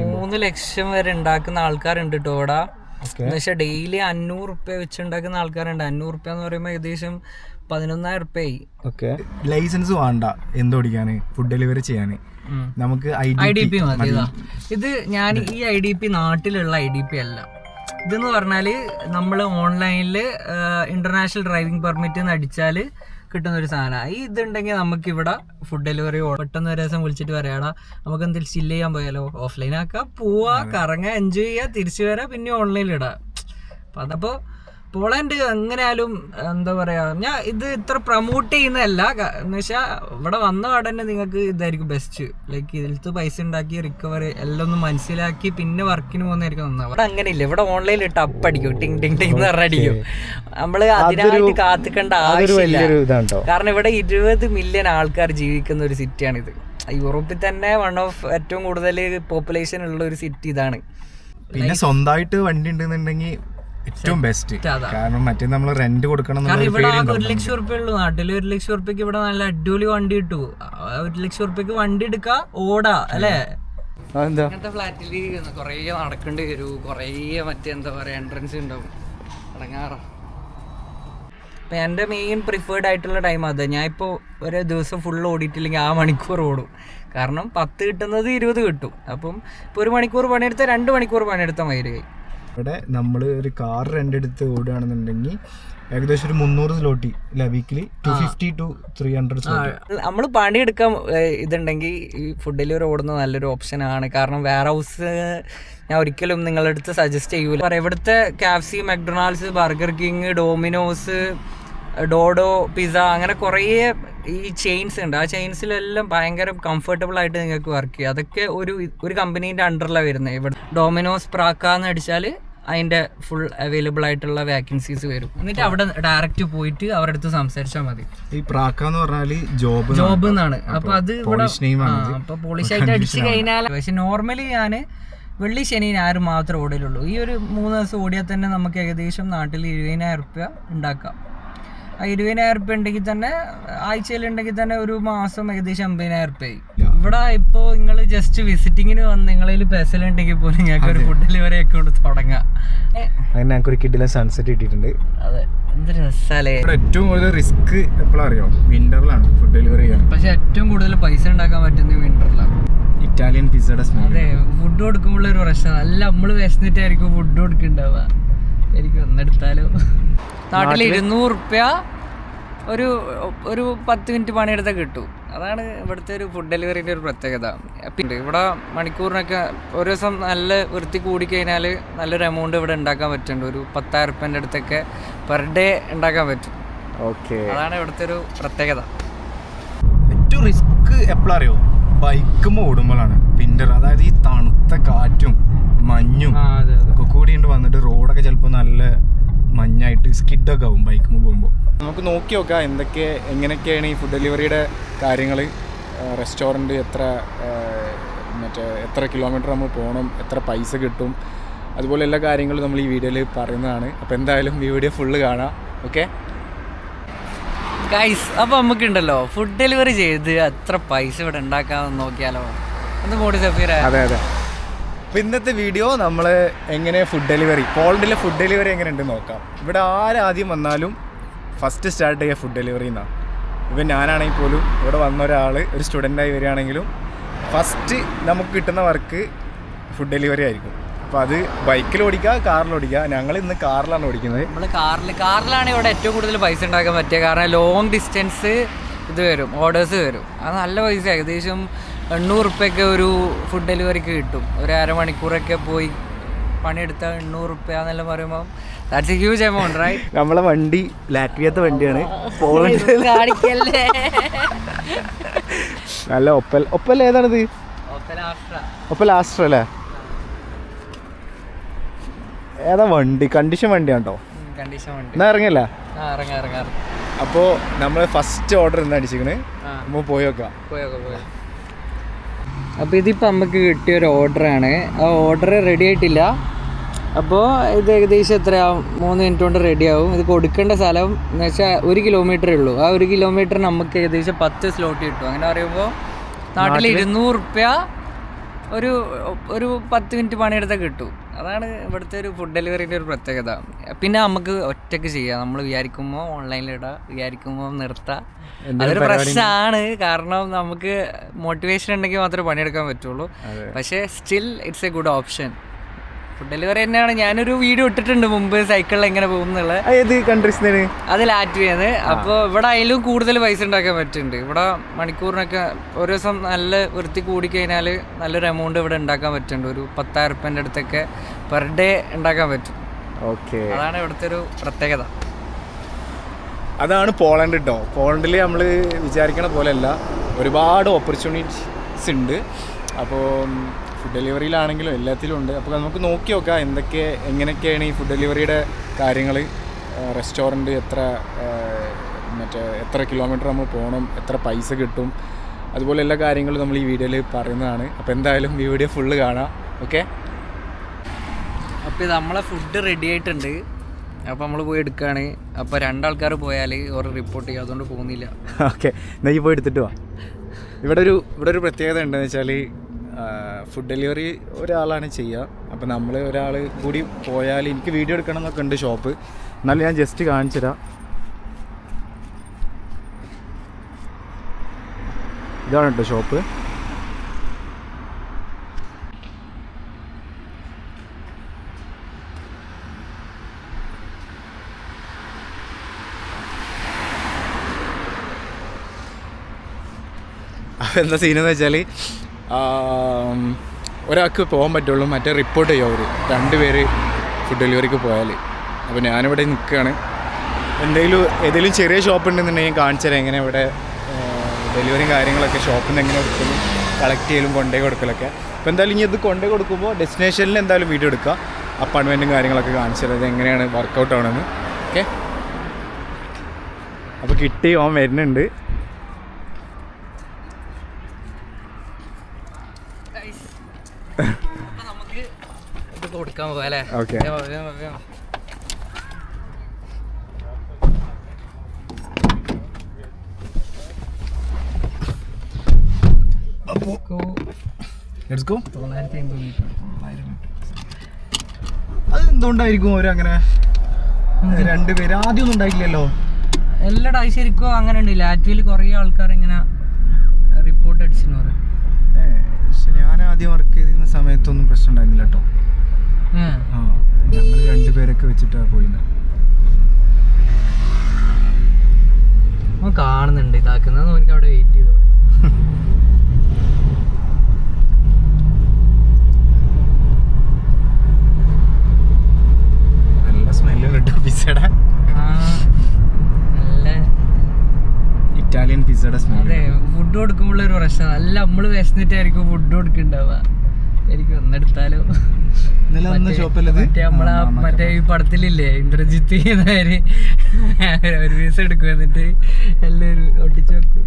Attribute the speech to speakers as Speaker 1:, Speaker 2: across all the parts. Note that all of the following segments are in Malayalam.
Speaker 1: മൂന്ന് ലക്ഷം വരെ ഉണ്ടാക്കുന്ന ആൾക്കാരുണ്ട് കേട്ടോ ഇവിടെ. എന്ന് വെച്ചാൽ ഡെയിലി അഞ്ഞൂറ് റുപ്യ വെച്ച് ഉണ്ടാക്കുന്ന ആൾക്കാരുണ്ട്. അഞ്ഞൂറ് റുപ്യ എന്ന് പറയുമ്പോൾ ഏകദേശം പതിനൊന്നായിരം റുപ്യ ആയി
Speaker 2: ഓക്കെ. ലൈസൻസ് വേണ്ട. എന്ത് ഓടിക്കാന് ഫുഡ് ഡെലിവറി ചെയ്യാന്. നമുക്ക് ഐ
Speaker 1: ഐ ഡി പി മതി ഇത്. ഞാൻ ഈ ഐ ഡി പി നാട്ടിലുള്ള ഐ ഡി പി അല്ല. ഇതെന്ന് പറഞ്ഞാൽ നമ്മൾ ഓൺലൈനിൽ ഇന്റർനാഷണൽ ഡ്രൈവിംഗ് പെർമിറ്റ് എന്ന് അടിച്ചാൽ കിട്ടുന്ന ഒരു സാധനമാണ് ഈ ഇതുണ്ടെങ്കിൽ നമുക്ക് ഇവിടെ ഫുഡ് ഡെലിവറി പെട്ടെന്ന് ഒരു ദിവസം വിളിച്ചിട്ട് പറയാടാ നമുക്ക് എന്തെങ്കിലും ചില്ല് ചെയ്യാൻ പോയാലോ? ഓഫ്ലൈൻ ആക്കാം പോവാ കറങ്ങാ എൻജോയ് ചെയ്യാ തിരിച്ചു വരാ പിന്നെ ഓൺലൈനിൽ ഇടാം. അപ്പം അതപ്പോൾ പോളണ്ട് എങ്ങനെയാലും എന്താ പറയാ ഞാൻ ഇത് ഇത്ര പ്രൊമോട്ട് ചെയ്യുന്നതല്ല. എന്ന് വെച്ചാൽ ഇവിടെ വന്ന ഉടനെ നിങ്ങൾക്ക് ഇതായിരിക്കും ബെസ്റ്റ് ലൈക്ക് ഇതിലത്ത് പൈസ ഉണ്ടാക്കി റിക്കവറി എല്ലാം ഒന്ന് മനസ്സിലാക്കി പിന്നെ വർക്കിന് പോകുന്നതായിരിക്കും നന്നാവും ഇവിടെ അങ്ങനെയില്ല. ഇവിടെ ഓൺലൈനിൽ ഇട്ട് അപ്പടിക്കും. ടിങ് ടിങ് ടിങ് എന്ന് പറഞ്ഞടിക്കും നമ്മൾ അതിനായിട്ട് കാത്തിക്കേണ്ട ആവശ്യമില്ല. കാരണം ഇവിടെ ഇരുപത് മില്യൺ ആൾക്കാർ ജീവിക്കുന്ന ഒരു സിറ്റിയാണിത് യൂറോപ്പിൽ തന്നെ വൺ ഓഫ് ഏറ്റവും കൂടുതൽ പോപ്പുലേഷൻ ഉള്ള ഒരു സിറ്റി ഇതാണ്.
Speaker 2: പിന്നെ സ്വന്തമായിട്ട് വണ്ടി ഉണ്ടെന്നുണ്ടെങ്കിൽ ഏറ്റവും ബെസ്റ്റ്. കാരണം മറ്റേ നമ്മൾ റെന്റ് കൊടുക്കണം
Speaker 1: ഇവിടെ ഒരു ലക്ഷം റുപ്യ ഉള്ളൂ നാട്ടിൽ ഒരു ലക്ഷം റുപ്യക്ക് ഇവിടെ നല്ല അടിപൊളി വണ്ടി കിട്ടു. ആ ഒരു ലക്ഷം റുപ്യക്ക് വണ്ടി എടുക്കാ ഓടാ അല്ലേ?
Speaker 2: അതെന്താ?
Speaker 1: അങ്ങനത്തെ ഫ്ലാറ്റിൽ കുറേ നടക്കേണ്ടി വരൂ. കുറേ മറ്റേ എന്താ പറയാ എൻട്രൻസ് ഉണ്ടാവും. അടങ്ങാറ. അപ്പം എന്റെ മെയിൻ പ്രിഫേർഡ് ആയിട്ടുള്ള ടൈം അത്. ഞാൻ ഇപ്പോൾ ഒരു ദിവസം ഫുൾ ഓടിയിട്ടില്ലെങ്കിൽ ആ മണിക്കൂർ ഓടും. കാരണം പത്ത് കിട്ടുന്നത് ഇരുപത് കിട്ടും. അപ്പം ഇപ്പൊ ഒരു മണിക്കൂർ പണിയെടുത്താൽ രണ്ട് മണിക്കൂർ പണിയെടുത്താൽ മതി
Speaker 2: ഇവിടെ നമ്മൾ ഒരു കാർ റെന്റ് എടുത്ത് ഓടുകയാണെന്നുണ്ടെങ്കിൽ ഏകദേശം ഒരു മുന്നൂറ് സ്ലോട്ടി അല്ല weekly two fifty two three hundred
Speaker 1: നമ്മൾ പണിയെടുക്കാൻ എടുക്കാൻ ഇതുണ്ടെങ്കിൽ ഈ ഫുഡ് ഡെലിവറി ഓടുന്നത് നല്ലൊരു ഓപ്ഷനാണ് കാരണം വെയർ ഹൗസ് ഞാൻ ഒരിക്കലും നിങ്ങളുടെ അടുത്ത് സജസ്റ്റ് ചെയ്യൂല. പറയാം ഇവിടുത്തെ KFC McDonald's Burger King Domino's Dodo Pizza അങ്ങനെ കുറേ ഈ ചെയിൻസ് ഉണ്ട്. ആ ചെയിൻസിലെല്ലാം ഭയങ്കര കംഫർട്ടബിൾ ആയിട്ട് നിങ്ങൾക്ക് വർക്ക് ചെയ്യുക അതൊക്കെ ഒരു ഒരു കമ്പനീന്റെ അണ്ടറിലാണ് വരുന്നത് ഇവിടെ ഡോമിനോസ് പ്രാക്കാന്ന് അടിച്ചാൽ അതിന്റെ ഫുൾ അവൈലബിൾ ആയിട്ടുള്ള വാക്കൻസീസ് വരും. എന്നിട്ട് അവിടെ ഡയറക്റ്റ് പോയിട്ട് അവരുടെ അടുത്ത് സംസാരിച്ചാൽ മതി.
Speaker 2: ഈ പ്രാക്ക എന്ന് പറഞ്ഞാൽ ജോബ്
Speaker 1: ജോബ് എന്നാണ്. അപ്പൊ അത് അപ്പൊ പോളിഷ് ആയിട്ട് അടിച്ചു കഴിഞ്ഞാൽ പക്ഷെ നോർമലി ഞാൻ വെള്ളി ശനി ഞായർ മാത്രമേ ഓടലുള്ളൂ. ഈ ഒരു മൂന്ന് ദിവസം ഓടിയാൽ തന്നെ നമുക്ക് ഏകദേശം നാട്ടിൽ ഇരുപതിനായിരം റുപ്യ ഉണ്ടാക്കാം. ഇരുപതിനായിരം ഉറുപ്പ്യ ഉണ്ടെങ്കിൽ തന്നെ ആഴ്ചയിൽ ഉണ്ടെങ്കിൽ തന്നെ ഒരു മാസം ഏകദേശം അമ്പതിനായിരം ഉറുപ്പ്യ ആയി. ഇവിടെ ഇപ്പോൾ നിങ്ങൾ ജസ്റ്റ് വിസിറ്റിങ്ങിന് വന്ന് നിങ്ങളിൽ പെസലുണ്ടെങ്കിൽ പോലും ഞങ്ങൾക്ക് ഒരു ഫുഡ് ഡെലിവറി അക്കൗണ്ട് തുടങ്ങാം.
Speaker 2: അങ്ങനെ ഞങ്ങൾക്ക് ഒരു കിഡിലെ സൺസെറ്റ് കിട്ടിയിട്ടുണ്ട്.
Speaker 1: അതെ. എന്ത് രസാലേ.
Speaker 2: ഇവിടെ ഏറ്റവും കൂടുതൽ റിസ്ക് എപ്പോഴറിയോ അറിയോ? വിന്ററിലാണ് ഫുഡ് ഡെലിവറി ചെയ്യാൻ.
Speaker 1: പക്ഷെ ഏറ്റവും കൂടുതൽ പൈസ ഉണ്ടാക്കാൻ പറ്റുന്നത് വിന്ററിലാണ്
Speaker 2: ഇറ്റാലിയൻ പിസയുടെ സ്മെൽ
Speaker 1: അതെ ഫുഡ് കൊടുക്കുമ്പോൾ ഒരു പ്രശ്നം. അല്ല നമ്മൾ വിശന്നിട്ടായിരിക്കും ഫുഡ് കൊടുക്കുന്നുണ്ടാവുക. എനിക്ക് ഒന്നെടുത്താലോ നാട്ടിൽ ഇരുന്നൂറ് റുപ്യ ഒരു ഒരു പത്ത് മിനിറ്റ് പണിയെടുത്താൽ കിട്ടും. അതാണ് ഇവിടുത്തെ ഒരു ഫുഡ് ഡെലിവറിന്റെ ഒരു പ്രത്യേകത. പിന്നെ ഇവിടെ മണിക്കൂറിനൊക്കെ ഒരു ദിവസം നല്ല വൃത്തി കൂടിക്കഴിഞ്ഞാൽ നല്ലൊരു എമൗണ്ട് ഇവിടെ ഉണ്ടാക്കാൻ പറ്റുന്നുണ്ട്. ഒരു പത്തായിരം റുപ്യന്റെ അടുത്തൊക്കെ പെർ ഡേ ഉണ്ടാക്കാൻ പറ്റും.
Speaker 2: ഓക്കെ
Speaker 1: അതാണ് ഇവിടുത്തെ ഒരു പ്രത്യേകത.
Speaker 2: ഏറ്റവും റിസ്ക് എപ്പോഴറിയോ അറിയോ? ബൈക്കുമ്പോൾ ഓടുമ്പോഴാണ്. വിന്റർ അതായത് ഈ തണുത്ത കാറ്റും മഞ്ഞും ഒക്കെ കൂടി വന്നിട്ട് റോഡൊക്കെ ചിലപ്പോൾ നല്ല മഞ്ഞായിട്ട് സ്കിഡൊക്കെ ആവും ബൈക്കുമ്പോൾ പോകുമ്പോൾ നമുക്ക് നോക്കി നോക്കാം എന്തൊക്കെ എങ്ങനെയൊക്കെയാണ് ഈ ഫുഡ് ഡെലിവറിയുടെ കാര്യങ്ങൾ റെസ്റ്റോറന്റ് എത്ര മറ്റേ എത്ര കിലോമീറ്റർ നമ്മൾ പോകണം എത്ര പൈസ കിട്ടും. അതുപോലെ എല്ലാ കാര്യങ്ങളും നമ്മൾ ഈ വീഡിയോയിൽ പറയുന്നതാണ്. അപ്പോൾ എന്തായാലും ഈ വീഡിയോ ഫുള്ള് കാണാം. ഓക്കെ
Speaker 1: ഗൈസ് അപ്പോൾ നമുക്കുണ്ടല്ലോ. ഫുഡ് ഡെലിവറി ചെയ്ത് എത്ര പൈസ ഇവിടെ ഉണ്ടാക്കാമെന്ന് നോക്കിയാലോ? ഒന്ന് മോഡി സഫീറ.
Speaker 2: അതെ അതെ. അപ്പം ഇന്നത്തെ വീഡിയോ നമ്മൾ എങ്ങനെ ഫുഡ് ഡെലിവറി പോളണ്ടിലെ ഫുഡ് ഡെലിവറി എങ്ങനെ നോക്കാം. ഇവിടെ ആരാദ്യം വന്നാലും ഫസ്റ്റ് സ്റ്റാർട്ട് ചെയ്യുക ഫുഡ് ഡെലിവറി എന്നാണ് ഇപ്പം ഞാനാണെങ്കിൽ പോലും ഇവിടെ വന്ന ഒരാൾ ഒരു സ്റ്റുഡന്റായി വരികയാണെങ്കിലും ഫസ്റ്റ് നമുക്ക് കിട്ടുന്ന വർക്ക് ഫുഡ് ഡെലിവറി ആയിരിക്കും. അപ്പോൾ അത് ബൈക്കിൽ ഓടിക്കുക കാറിൽ ഓടിക്കുക. ഞങ്ങൾ ഇന്ന് കാറിലാണ് ഓടിക്കുന്നത്.
Speaker 1: നമ്മൾ കാറിൽ കാറിലാണ് ഇവിടെ ഏറ്റവും കൂടുതൽ പൈസ ഉണ്ടാക്കാൻ പറ്റുക കാരണം ലോങ് ഡിസ്റ്റൻസ് ഇത് വരും ഓർഡേഴ്സ് വരും. അത് നല്ല പൈസ. ഏകദേശം എണ്ണൂറ് റുപ്യൊക്കെ ഒരു ഫുഡ് ഡെലിവറിക്ക് കിട്ടും. ഒരു അരമണിക്കൂറൊക്കെ പോയി പണിയെടുത്താൽ എണ്ണൂറ് റുപ്യ പറയുമ്പോൾ that's a huge amount right
Speaker 2: നമ്മളെ വണ്ടി ലാറ്റ്വിയത്തെ വണ്ടിയാണ്. പോളണ്ട്
Speaker 1: കാണിക്കല്ലേ?
Speaker 2: നല്ല ഒപ്പൽ. ഒപ്പൽ ഏതാണിത്? Opel Astra. അല്ലേ? ഏതാ വണ്ടി? കണ്ടീഷൻ വണ്ടിയാണോ? എന്നാ ഇറങ്ങില്ല അപ്പോ നമ്മൾ ഫസ്റ്റ് ഓർഡർ എന്താ അടിച്ചിക്കണ്
Speaker 1: ആ.
Speaker 2: നമ്മൾ പോയി നോക്കാം.
Speaker 1: അപ്പോൾ ഇതിപ്പോൾ നമുക്ക് കിട്ടിയ ഒരു ഓർഡർ ആണ്. ആ ഓർഡർ റെഡി ആയിട്ടില്ല. അപ്പോൾ ഇത് ഏകദേശം എത്രയാവും? മൂന്ന് മിനിറ്റ് കൊണ്ട് റെഡിയാവും ഇത് കൊടുക്കേണ്ട സ്ഥലം എന്ന് വെച്ചാൽ ഒരു കിലോമീറ്ററേ ഉള്ളൂ. ആ ഒരു കിലോമീറ്റർ നമുക്ക് ഏകദേശം പത്ത് സ്ലോട്ട് കിട്ടും. അങ്ങനെ പറയുമ്പോൾ നാട്ടിൽ ഇരുന്നൂറ് റുപ്യ ഒരു ഒരു പത്ത് മിനിറ്റ് പണിയെടുത്താൽ കിട്ടും. അതാണ് ഇവിടുത്തെ ഒരു ഫുഡ് ഡെലിവറിന്റെ ഒരു പ്രത്യേകത. പിന്നെ നമുക്ക് ഒറ്റയ്ക്ക് ചെയ്യാം. നമ്മൾ വിചാരിക്കുമ്പോൾ ഓൺലൈനിലിടാം വിചാരിക്കുമ്പോൾ നിർത്താം. അതൊരു പ്രശ്നമാണ് കാരണം നമുക്ക് മോട്ടിവേഷൻ ഉണ്ടെങ്കിൽ മാത്രമേ പണിയെടുക്കാൻ പറ്റുള്ളൂ. പക്ഷേ still it's a good option food delivery തന്നെയാണ്. ഞാനൊരു വീഡിയോ ഇട്ടിട്ടുണ്ട് മുമ്പ് സൈക്കിളിൽ എങ്ങനെ പോകും എന്നുള്ളത്
Speaker 2: ആ, ഏത് കൺട്രീസിനാണ്
Speaker 1: അത് ലാറ്റ്വിയാണ്. അപ്പോൾ ഇവിടെ അതിലും കൂടുതൽ പൈസ ഉണ്ടാക്കാൻ പറ്റുന്നുണ്ട്. ഇവിടെ മണിക്കൂറിനൊക്കെ ഒരു ദിവസം നല്ല വൃത്തി കൂടിക്കഴിഞ്ഞാൽ നല്ലൊരു എമൗണ്ട് ഇവിടെ ഉണ്ടാക്കാൻ പറ്റുന്നുണ്ട്. ഒരു പത്തായിരം റുപ്യന്റെ അടുത്തൊക്കെ പെർ ഡേ ഉണ്ടാക്കാൻ പറ്റും.
Speaker 2: ഓക്കെ.
Speaker 1: അതാണ് ഇവിടുത്തെ ഒരു പ്രത്യേകത.
Speaker 2: അതാണ് പോളണ്ട് കേട്ടോ പോളണ്ടിൽ നമ്മൾ വിചാരിക്കണ പോലെയല്ല. ഒരുപാട് ഓപ്പർച്യൂണിറ്റീസ് ഉണ്ട്. അപ്പോൾ ഫുഡ് ഡെലിവറിയിലാണെങ്കിലും എല്ലാത്തിലും ഉണ്ട്. അപ്പോൾ നമുക്ക് നോക്കി നോക്കാം എന്തൊക്കെ എങ്ങനെയൊക്കെയാണ് ഈ ഫുഡ് ഡെലിവറിയുടെ കാര്യങ്ങൾ റെസ്റ്റോറന്റ് എത്ര മറ്റേ എത്ര കിലോമീറ്റർ നമ്മൾ പോകണം എത്ര പൈസ കിട്ടും. അതുപോലെ എല്ലാ കാര്യങ്ങളും നമ്മൾ ഈ വീഡിയോയിൽ പറയുന്നതാണ്. അപ്പോൾ എന്തായാലും ഈ വീഡിയോ ഫുള്ള് കാണാം. ഓക്കെ
Speaker 1: അപ്പോൾ ഇത് നമ്മളെ ഫുഡ് റെഡി ആയിട്ടുണ്ട്. അപ്പോൾ നമ്മൾ പോയി എടുക്കുകയാണ്. അപ്പോൾ രണ്ടാൾക്കാർ പോയാൽ ഓർ റിപ്പോർട്ട് ചെയ്യും. അതുകൊണ്ട് പോകുന്നില്ല.
Speaker 2: ഓക്കെ നെയ്യ് പോയി എടുത്തിട്ട് വാ. ഇവിടെ ഒരു ഇവിടെ ഒരു പ്രത്യേകത ഉണ്ടെന്ന് വെച്ചാൽ ഫുഡ് ഡെലിവറി ഒരാളാണ് ചെയ്യുക അപ്പോൾ നമ്മൾ ഒരാൾ കൂടി പോയാൽ എനിക്ക് വീഡിയോ എടുക്കണം എന്നൊക്കെ ഉണ്ട് ഷോപ്പ് എന്നാലും ഞാൻ ജസ്റ്റ് കാണിച്ചു തരാം. ഇതാണ് കേട്ടോ ഷോപ്പ് എന്താ സീനെന്ന് വെച്ചാൽ ഒരാൾക്ക് പോകാൻ പറ്റുള്ളൂ മറ്റേ റിപ്പോർട്ട് ചെയ്യും അവർ രണ്ട് പേര് ഫുഡ് ഡെലിവറിക്ക് പോയാൽ അപ്പോൾ ഞാനിവിടെ നിൽക്കുകയാണ് എന്തെങ്കിലും ഏതെങ്കിലും ചെറിയ ഷോപ്പ് ഉണ്ടെന്നുണ്ടെങ്കിൽ കാണിച്ചു തരാം. എങ്ങനെ ഇവിടെ ഡെലിവറിയും കാര്യങ്ങളൊക്കെ ഷോപ്പിൽ നിന്ന് എങ്ങനെ എടുക്കുന്നു കളക്ട് ചെയ്യലും കൊണ്ടേ കൊടുക്കലൊക്കെ. അപ്പോൾ എന്തായാലും ഇനി ഇത് കൊണ്ടേ കൊടുക്കുമ്പോൾ ഡെസ്റ്റിനേഷനിൽ എന്തായാലും വീഡിയോ എടുക്കുക അപ്പാർട്ട്മെന്റും കാര്യങ്ങളൊക്കെ കാണിച്ചു അത് എങ്ങനെയാണ് വർക്കൗട്ട് ആവണമെന്ന് ഓക്കെ അപ്പോൾ കിട്ടി ഓൻ വരുന്നുണ്ട്.
Speaker 1: മീറ്റർ
Speaker 2: അത് എന്തുകൊണ്ടായിരിക്കും ഒരു അങ്ങനെ? രണ്ടുപേര് ആദ്യം ഒന്നും ഉണ്ടായില്ലല്ലോ
Speaker 1: എല്ലാടാ അത് ശരിക്കും അങ്ങനെ ഉണ്ട് ലാറ്റ്വിയിൽ കുറേ ആൾക്കാർ ഇങ്ങനെ റിപ്പോർട്ട് അടിച്ചെന്ന് പറയും.
Speaker 2: പക്ഷെ ഞാൻ ആദ്യം വർക്ക് ചെയ്തിരുന്ന സമയത്തൊന്നും പ്രശ്നം ഉണ്ടായിരുന്നില്ല കേട്ടോ. ആ ഞങ്ങൾ രണ്ടുപേരൊക്കെ വെച്ചിട്ടാ
Speaker 1: പോയിന്ന്. കാണുന്നുണ്ട് ഇതാക്കുന്നത്. എനിക്ക് അവിടെ വെയിറ്റ് ചെയ്തു?
Speaker 2: നല്ല സ്മെല്ല് കിട്ടും പിസയുടെ
Speaker 1: നല്ല
Speaker 2: ഇറ്റാലിയൻ പിസയുടെ
Speaker 1: അതെ ഫുഡ് കൊടുക്കുമ്പോൾ ഒരു പ്രശ്നം. അല്ല നമ്മൾ വിശന്നിട്ടായിരിക്കും ഫുഡ് കൊടുക്കണ്ടാവുക. എനിക്ക് ഒന്നെടുത്താലോ മറ്റേ- നമ്മളെ ഈ പടത്തിലില്ലേ ഇന്ദ്രജിത്ത് എന്നവര് ഒരു പീസ് എടുക്കും എന്നിട്ട് എല്ലാവരും ഒട്ടിച്ചു വെക്കും.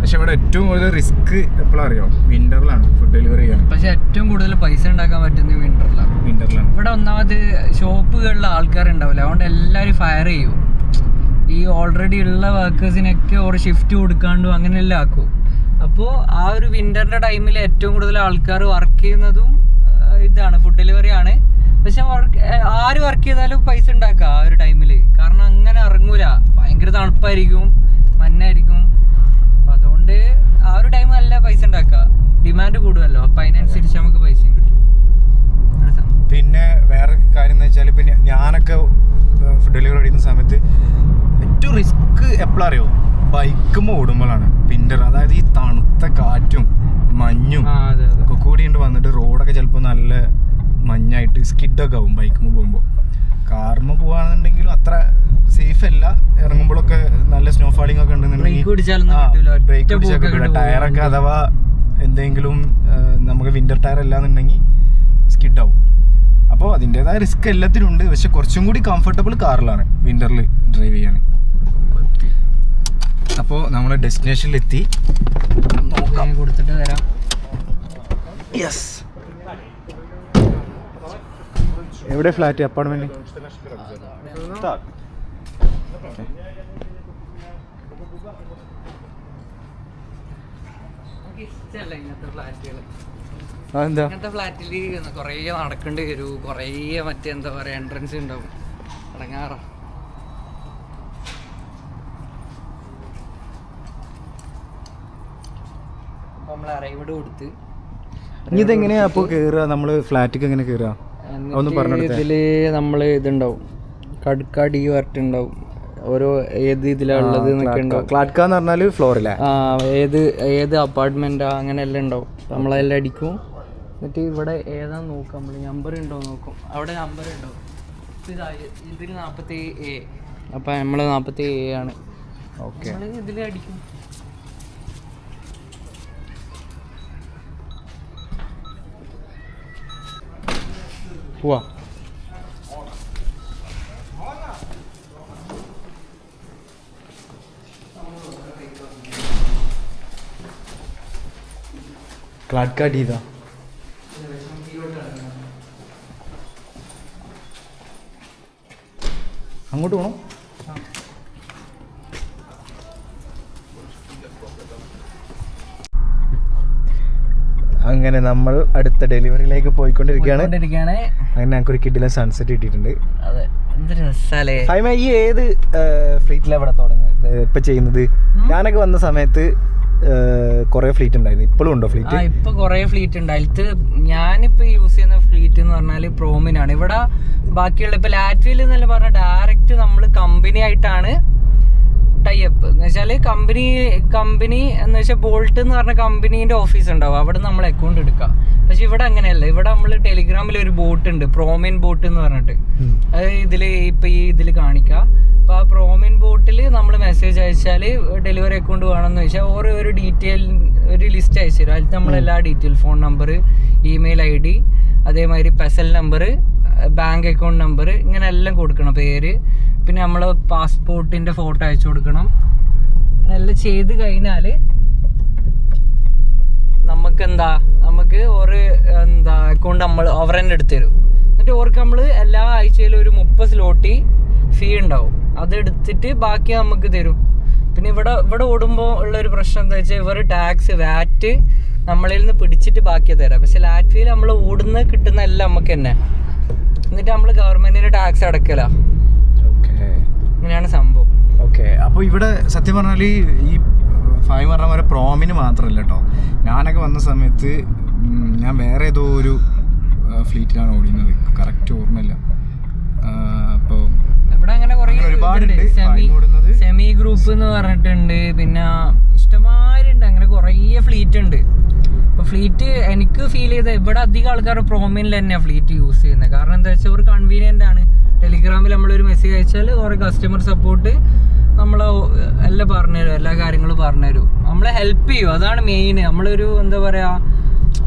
Speaker 2: പക്ഷെ ഇവിടെ ഏറ്റവും കൂടുതൽ റിസ്ക് എപ്പോഴാണ് അറിയോ വിന്ററിലാണ് ഫുഡ് ഡെലിവറി ചെയ്യാൻ.
Speaker 1: പക്ഷെ ഏറ്റവും കൂടുതൽ പൈസ ഉണ്ടാക്കാൻ പറ്റുന്നത് വിന്ററിലാണ്
Speaker 2: വിന്ററിലാണ്
Speaker 1: ഇവിടെ ഒന്നാമത് ഷോപ്പുകളിൽ ആൾക്കാരുണ്ടാവില്ല. അതുകൊണ്ട് എല്ലാവരും ഫയർ ചെയ്യും. ഈ ഓൾറെഡി ഉള്ള വർക്കേഴ്സിനൊക്കെ ഓരോ ഷിഫ്റ്റ് കൊടുക്കാണ്ടും അങ്ങനെയെല്ലാം ആക്കും. അപ്പോൾ ആ ഒരു വിന്ററിന്റെ ടൈമിൽ ഏറ്റവും കൂടുതൽ ആൾക്കാർ വർക്ക് ചെയ്യുന്നതും ഇതാണ്. ഫുഡ് ഡെലിവറി ആണ്. പക്ഷെ വർക്ക് ആര് വർക്ക് ചെയ്താലും പൈസ ഉണ്ടാക്കുക ആ ഒരു ടൈമിൽ കാരണം അങ്ങനെ ഇറങ്ങൂല. ഭയങ്കര തണുപ്പായിരിക്കും മഞ്ഞായിരിക്കും. അപ്പം അതുകൊണ്ട് ആ ഒരു ടൈം നല്ല പൈസ ഉണ്ടാക്കുക. ഡിമാൻഡ് കൂടുമല്ലോ അപ്പം അതിനനുസരിച്ച് നമുക്ക് പൈസയും കിട്ടും.
Speaker 2: പിന്നെ വേറെ കാര്യം എന്ന് വെച്ചാൽ പിന്നെ ഞാനൊക്കെ ഫുഡ് ഡെലിവറി ചെയ്യുന്ന സമയത്ത് ഏറ്റവും റിസ്ക് എപ്പോഴും അറിയോ? ബൈക്കും ഓടുമ്പോഴാണ്. വിന്റർ അതായത് ഈ തണുത്ത കാറ്റും മഞ്ഞും ഒക്കെ കൂടിയുണ്ട് വന്നിട്ട് റോഡൊക്കെ ചിലപ്പോൾ നല്ല മഞ്ഞായിട്ട് സ്കിഡൊക്കെ ആവും ബൈക്കുമ്പോൾ പോകുമ്പോൾ കാറിന് പോവാണെന്നുണ്ടെങ്കിലും അത്ര സേഫ് അല്ല. ഇറങ്ങുമ്പോഴൊക്കെ നല്ല സ്നോ ഫാളിംഗ് ഒക്കെ
Speaker 1: ഉണ്ടെന്നുണ്ടെങ്കിൽ
Speaker 2: ബ്രേക്ക്
Speaker 1: പിടിച്ചൊക്കെ
Speaker 2: ടയറൊക്കെ അഥവാ എന്തെങ്കിലും നമുക്ക് വിന്റർ ടയർ അല്ലാന്നുണ്ടെങ്കിൽ സ്കിഡ് ആവും. അപ്പോൾ അതിന്റെതായ റിസ്ക് എല്ലാത്തിനും ഉണ്ട്. പക്ഷെ കുറച്ചും കൂടി കംഫർട്ടബിൾ കാറിലാണ് വിന്ററിൽ ഡ്രൈവ് ചെയ്യാൻ. അപ്പോൾ നമ്മൾ ഡെസ്റ്റിനേഷനിലെത്തി
Speaker 1: നോക്കാം. കൊടുത്തിട്ട് തരാം
Speaker 2: യെസ് എവിടെ ഫ്ലാറ്റ് അപ്പാർട്ട്മെന്റ്
Speaker 1: നമുക്ക് ഇഷ്ടമല്ല ഇങ്ങനത്തെ ഫ്ലാറ്റുകൾ
Speaker 2: അതെന്താ?
Speaker 1: ഇങ്ങനത്തെ ഫ്ലാറ്റിൽ കുറേ നടക്കേണ്ടി വരൂ. കുറേ മറ്റേ എന്താ പറയുക എൻട്രൻസ് ഉണ്ടാവും. അടങ്ങാറ. നമ്മൾ അറൈവഡ് കൊടുത്ത്.
Speaker 2: ഇനി ഇതെങ്ങനെയാ അപ്പോൾ കയറുക നമ്മൾ ഫ്ലാറ്റിക്ക് എങ്ങനെ കയറുക ഒന്ന്
Speaker 1: പറഞ്ഞു നമ്മൾ ഇതുണ്ടാവും. കടുക്കാടി വരട്ടുണ്ടാവും. ഓരോ ഏത് ഇതിലുള്ളത് ക്ലാറ്റ്കാന്ന്
Speaker 2: ക്ലാഡ്ക. എന്ന് പറഞ്ഞാൽ ഫ്ലോറിലെ.
Speaker 1: ഏത് ഏത് അപ്പാർട്ട്മെന്റ് അങ്ങനെ എല്ലാം ഉണ്ടാവും. നമ്മളെല്ലാം അടിക്കും. എന്നിട്ട് ഇവിടെ ഏതാ നോക്കാം നമ്മൾ നമ്പർ ഉണ്ടോ നോക്കും. അവിടെ നമ്പർ ഉണ്ടോ? ഇതിൽ നാൽപ്പത്തി എ. അപ്പം നമ്മൾ നാൽപ്പത്തി എ ആണ്.
Speaker 2: ഓക്കെ.
Speaker 1: ഇതിൽ അടിക്കും.
Speaker 2: പോവാ. ക്ലാഡ്ക ഡി ഇതാ അങ്ങോട്ട് പോകണം അങ്ങനെ നമ്മൾ അടുത്ത ഡെലിവറിയിലേക്ക് പോയിക്കൊണ്ടിരിക്കുകയാണ്.
Speaker 1: കൊണ്ടിരിക്കുകയാണ്
Speaker 2: അങ്ങനെ ഞങ്ങൾക്ക് ഒരു കിഡിലെ സൺസെറ്റ് കിട്ടിയിട്ടുണ്ട് ഹൈമ ഈ ഏത് ഫ്ലീറ്റിലാണ് ഇവിടെ തുടങ്ങുന്നത്? ഇപ്പൊ ചെയ്യുന്നത്? ഞാനൊക്കെ വന്ന സമയത്ത് കുറെ ഫ്ലീറ്റ് ഉണ്ടായിരുന്നു. ഇപ്പോഴും ഉണ്ടോ ഫ്ലീറ്റ്
Speaker 1: ഇപ്പൊ കൊറേ ഫ്ലീറ്റ് ഉണ്ട്. അതിലത്ത് ഞാനിപ്പോ യൂസ് ചെയ്യുന്ന ഫ്ലീറ്റ് എന്ന് പറഞ്ഞാൽ പ്രോമിനാണ് ഇവിടെ ബാക്കിയുള്ള ഇപ്പൊ ലാറ്റ്വിയിൽ എന്നല്ല പറഞ്ഞ ഡയറക്റ്റ് നമ്മൾ കമ്പനി ആയിട്ടാണ് ടൈപ്പ് എന്ന് വെച്ചാൽ കമ്പനി കമ്പനി എന്ന് വെച്ചാൽ ബോൾട്ട് എന്ന് പറഞ്ഞ കമ്പനീന്റെ ഓഫീസ് ഉണ്ടാവും. അവിടെ നമ്മൾ അക്കൗണ്ട് എടുക്കാം. പക്ഷെ ഇവിടെ അങ്ങനെയല്ല. ഇവിടെ നമ്മൾ ടെലിഗ്രാമിൽ ഒരു ബോട്ട് ഉണ്ട്. പ്രോമിൻ ബോട്ട് എന്ന് പറഞ്ഞിട്ട്. അത് ഇതിൽ ഇപ്പൊ ഈ ഇതിൽ കാണിക്കാം. അപ്പൊ ആ പ്രോമിൻ ബോട്ടിൽ നമ്മൾ മെസ്സേജ് അയച്ചാൽ ഡെലിവറി അക്കൗണ്ട് വേണമെന്ന് വെച്ചാൽ ഓരോ ഒരു ഡീറ്റെയിൽ ഒരു ലിസ്റ്റ് അയച്ചു തരും. അതിൽ നമ്മൾ എല്ലാ detail phone number email I D അതേമാതിരി PESEL number bank account number ഇങ്ങനെ എല്ലാം കൊടുക്കണം പേര്. പിന്നെ നമ്മൾ പാസ്പോർട്ടിന്റെ ഫോട്ടോ അയച്ചു കൊടുക്കണം. എല്ലാം ചെയ്ത് കഴിഞ്ഞാൽ നമുക്ക് എന്താ നമുക്ക് ഒരു എന്താ അക്കൗണ്ട് നമ്മൾ അവർ തന്നെ എടുത്തു തരും. എന്നിട്ട് ഓർക്ക് നമ്മൾ എല്ലാ ആഴ്ചയിലും ഒരു മുപ്പത് സ്ലോട്ടി ഫീ ഉണ്ടാവും. അത് എടുത്തിട്ട് ബാക്കി നമുക്ക് തരും. പിന്നെ ഇവിടെ ഇവിടെ ഓടുമ്പോൾ ഉള്ള ഒരു പ്രശ്നം എന്താ വെച്ചാൽ ഇവർ ടാക്സ് വാറ്റ് നമ്മളിൽ നിന്ന് പിടിച്ചിട്ട് ബാക്കി തരാം. പക്ഷെ ലാറ്റ്വിയിൽ നമ്മൾ ഓടുന്ന കിട്ടുന്ന എല്ലാം നമുക്ക് തന്നെ. എന്നിട്ട് നമ്മൾ ഗവൺമെന്റിന് ടാക്സ് അടക്കല ഇങ്ങനെയാണ് സംഭവം.
Speaker 2: ഓക്കെ അപ്പോൾ ഇവിടെ സത്യം പറഞ്ഞാൽ ഈ ഫൈവ് പറഞ്ഞ പോലെ പ്രോമിന് മാത്രമല്ല കേട്ടോ ഞാനൊക്കെ വന്ന സമയത്ത് ഞാൻ വേറെ ഏതോ ഒരു ഫ്ലീറ്റിലാണ് ഓടിയുന്നത് കറക്റ്റ് ഓർമ്മയില്ല. അപ്പോൾ
Speaker 1: ഇവിടെ അങ്ങനെ കുറേ
Speaker 2: ഒരുപാടുണ്ട്.
Speaker 1: സെമി ഗ്രൂപ്പ് എന്ന് പറഞ്ഞിട്ടുണ്ട്. പിന്നെ ഇഷ്ടമാരുണ്ട്. അങ്ങനെ കുറേ ഫ്ലീറ്റ് ഉണ്ട് ഫ്ലീറ്റ് എനിക്ക് ഫീൽ ചെയ്ത ഇവിടെ അധികം ആൾക്കാർ പ്രോമിനിൽ തന്നെയാണ് ഫ്ലീറ്റ് യൂസ് ചെയ്യുന്നത്. കാരണം എന്താ വെച്ചാൽ ഒരു കൺവീനിയന്റ് ആണ്. ടെലിഗ്രാമിൽ നമ്മളൊരു മെസ്സേജ് അയച്ചാൽ കുറേ കസ്റ്റമർ സപ്പോർട്ട് നമ്മളെ എല്ലാം പറഞ്ഞുതരും എല്ലാ കാര്യങ്ങളും പറഞ്ഞുതരും നമ്മളെ ഹെൽപ്പ് ചെയ്യും. അതാണ് മെയിൻ നമ്മളൊരു എന്താ പറയാ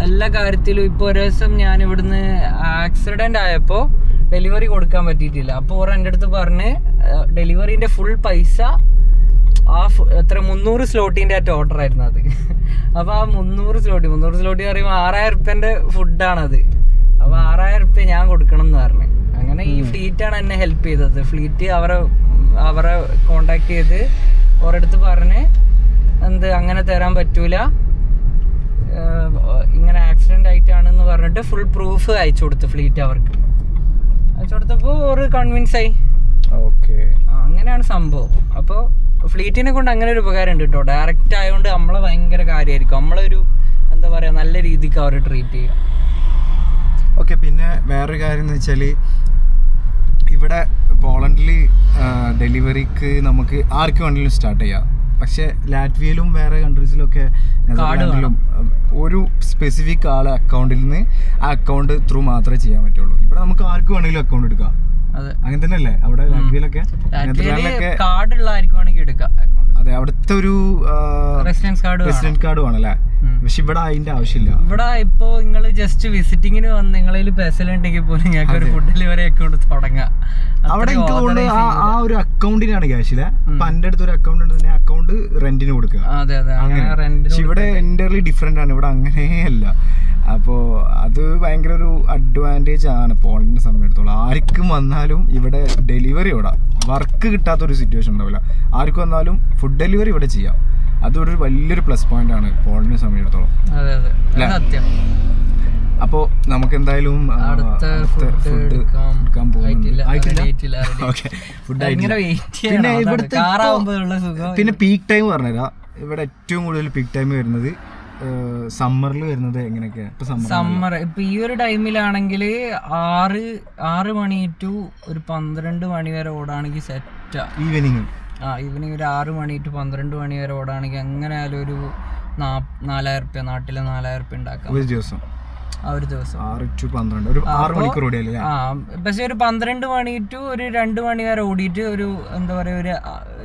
Speaker 1: എല്ലാ കാര്യത്തിലും ഇപ്പോൾ ഒരു ദിവസം ഞാൻ ഇവിടുന്ന് ആക്സിഡന്റ് ആയപ്പോൾ ഡെലിവറി കൊടുക്കാൻ പറ്റിയിട്ടില്ല. അപ്പോൾ ഓർ എന്റെ അടുത്ത് പറഞ്ഞ് ഡെലിവറിന്റെ ഫുൾ പൈസ ആ ഫു- എത്ര മുന്നൂറ് സ്ലോട്ടിന്റെ ആയിട്ട് ഓർഡർ ആയിരുന്നു അത്. അപ്പോൾ ആ മുന്നൂറ് സ്ലോട്ടി മുന്നൂറ് സ്ലോട്ടി എന്ന് പറയുമ്പോൾ ആറായിരം റുപ്യന്റെ ഫുഡാണത് അപ്പോൾ ആറായിരം റുപ്യ ഞാൻ കൊടുക്കണം എന്ന് പറഞ്ഞു. അങ്ങനെ ഈ ഫ്ലീറ്റാണ് എന്നെ ഹെൽപ്പ് ചെയ്തത്. ഫ്ലീറ്റ് അവരെ അവരെ കോണ്ടാക്ട് ചെയ്ത് ഒരിടത്ത് പറഞ്ഞ് എന്ത് അങ്ങനെ തരാൻ പറ്റൂല. ഇങ്ങനെ ആക്സിഡന്റ് ആയിട്ടാണെന്ന് പറഞ്ഞിട്ട് ഫുൾ പ്രൂഫ് അയച്ചു കൊടുത്തു ഫ്ലീറ്റ് അവർക്ക്. അയച്ചു കൊടുത്തപ്പോൾ ഒരു കൺവിൻസ് ആയി.
Speaker 2: ഓക്കെ.
Speaker 1: അങ്ങനെയാണ് സംഭവം. അപ്പോൾ ഫ്ലീറ്റിനെ കൊണ്ട് അങ്ങനെ ഒരു ഉപകാരം ഉണ്ട് കേട്ടോ ഡയറക്റ്റ് ആയതുകൊണ്ട് നമ്മളെ ഭയങ്കര കാര്യമായിരിക്കും നമ്മളൊരു എന്താ പറയുക നല്ല രീതിക്ക് അവർ ട്രീറ്റ് ചെയ്യുക.
Speaker 2: ഓക്കെ പിന്നെ വേറൊരു കാര്യം എന്ന് വെച്ചാൽ ഇവിടെ പോളണ്ടിൽ ഡെലിവറിക്ക് നമുക്ക് ആർക്ക് വേണമെങ്കിലും സ്റ്റാർട്ട് ചെയ്യാം. പക്ഷേ ലാറ്റ്വിയയിലും വേറെ കൺട്രീസിലൊക്കെ ഒക്കെ ഒരു സ്പെസിഫിക് ആളെ അക്കൗണ്ടിൽ നിന്ന് ആ അക്കൗണ്ട് ത്രൂ മാത്രമേ ചെയ്യാൻ പറ്റുള്ളൂ. ഇവിടെ നമുക്ക് ആർക്ക് വേണമെങ്കിലും അക്കൗണ്ട് എടുക്കാം. അങ്ങനെ തന്നെയല്ലേ? അവിടെ കാർഡ് ഉള്ള
Speaker 1: ആർക്കും വേണമെങ്കിൽ എടുക്കാം
Speaker 2: അതെ അവിടുത്തെ ഒരു
Speaker 1: റെസിഡൻസ് കാർഡ്
Speaker 2: റെസിഡന്റ് കാർഡ് വേണമല്ലേ പക്ഷെ ഇവിടെ അതിന്റെ ആവശ്യമില്ല.
Speaker 1: ഇവിടെ ഇപ്പോ നിങ്ങൾ ജസ്റ്റ് വിസിറ്റിങ്ങിന് വന്ന് നിങ്ങളിൽ പെസലുണ്ടെങ്കിൽ പോലും ഞങ്ങൾക്ക് ഒരു ഫുഡ് ഡെലിവറി അക്കൗണ്ട് തുടങ്ങാം.
Speaker 2: അവിടെ എനിക്ക് ആ- ഒരു അക്കൗണ്ടിനാണ് ക്യാഷില്ല അപ്പൊ എന്റെ അടുത്ത് ഒരു അക്കൗണ്ട് ഉണ്ട് തന്നെ അക്കൗണ്ട് റെന്റിന് കൊടുക്കുക.
Speaker 1: അതെ അതെ.
Speaker 2: അങ്ങനെ
Speaker 1: അങ്ങനെ.
Speaker 2: ഇവിടെ എന്റർലി ഡിഫറെന്റ് ആണ്. ഇവിടെ അങ്ങനെയല്ല അപ്പോൾ അത് ഭയങ്കര ഒരു അഡ്വാന്റേജ് ആണ് പോളിനെ സംബന്ധിച്ചിടത്തോളം. ആർക്കും വന്നാലും ഇവിടെ ഡെലിവറി ഇവിടെ. വർക്ക് കിട്ടാത്ത ഒരു സിറ്റുവേഷൻ ഉണ്ടാവില്ല. ആർക്കും വന്നാലും ഫുഡ് ഡെലിവറി ഇവിടെ ചെയ്യാം. അതൊരു വലിയൊരു പ്ലസ് പോയിന്റ് ആണ് പോളിനെ
Speaker 1: സംബന്ധിച്ചിടത്തോളം.
Speaker 2: അപ്പോൾ നമുക്ക് എന്തായാലും
Speaker 1: ഫുഡ്
Speaker 2: എടുക്കാൻ പോകുന്നുണ്ട്. പിന്നെ പീക്ക് ടൈം പറഞ്ഞുതരാം. ഇവിടെ ഏറ്റവും കൂടുതൽ പീക്ക് ടൈം വരുന്നത് സമ്മറിൽ വരുന്നത് എങ്ങനെയൊക്കെയാണ് സമ്മർ
Speaker 1: ഇപ്പൊ ഈ ഒരു ടൈമിലാണെങ്കിൽ ആറ് ആറ് മണി ടു ഒരു പന്ത്രണ്ട് മണി വരെ ഓടാണെങ്കിൽ സെറ്റാ
Speaker 2: ഈവനിങ്
Speaker 1: ആ ഈവനിങ് ഒരു ആറ് മണി ടു പന്ത്രണ്ട് മണി വരെ ഓടാണെങ്കിൽ എങ്ങനെ ആയാലും ഒരു നാലായിരം റുപ്യ നാട്ടിലെ നാലായിരം റുപ്യ ഉണ്ടാക്കാം.
Speaker 2: ഒരു ദിവസം?
Speaker 1: ആ ഒരു ദിവസം.
Speaker 2: ആറ് ടു പന്ത്രണ്ട് ഒരു ആറ് മണിക്കൂർ ഓടിയല്ലേ
Speaker 1: ആ പക്ഷെ ഒരു പന്ത്രണ്ട് മണി ടു ഒരു രണ്ട് മണി വരെ ഓടിയിട്ട് ഒരു എന്താ പറയുക ഒരു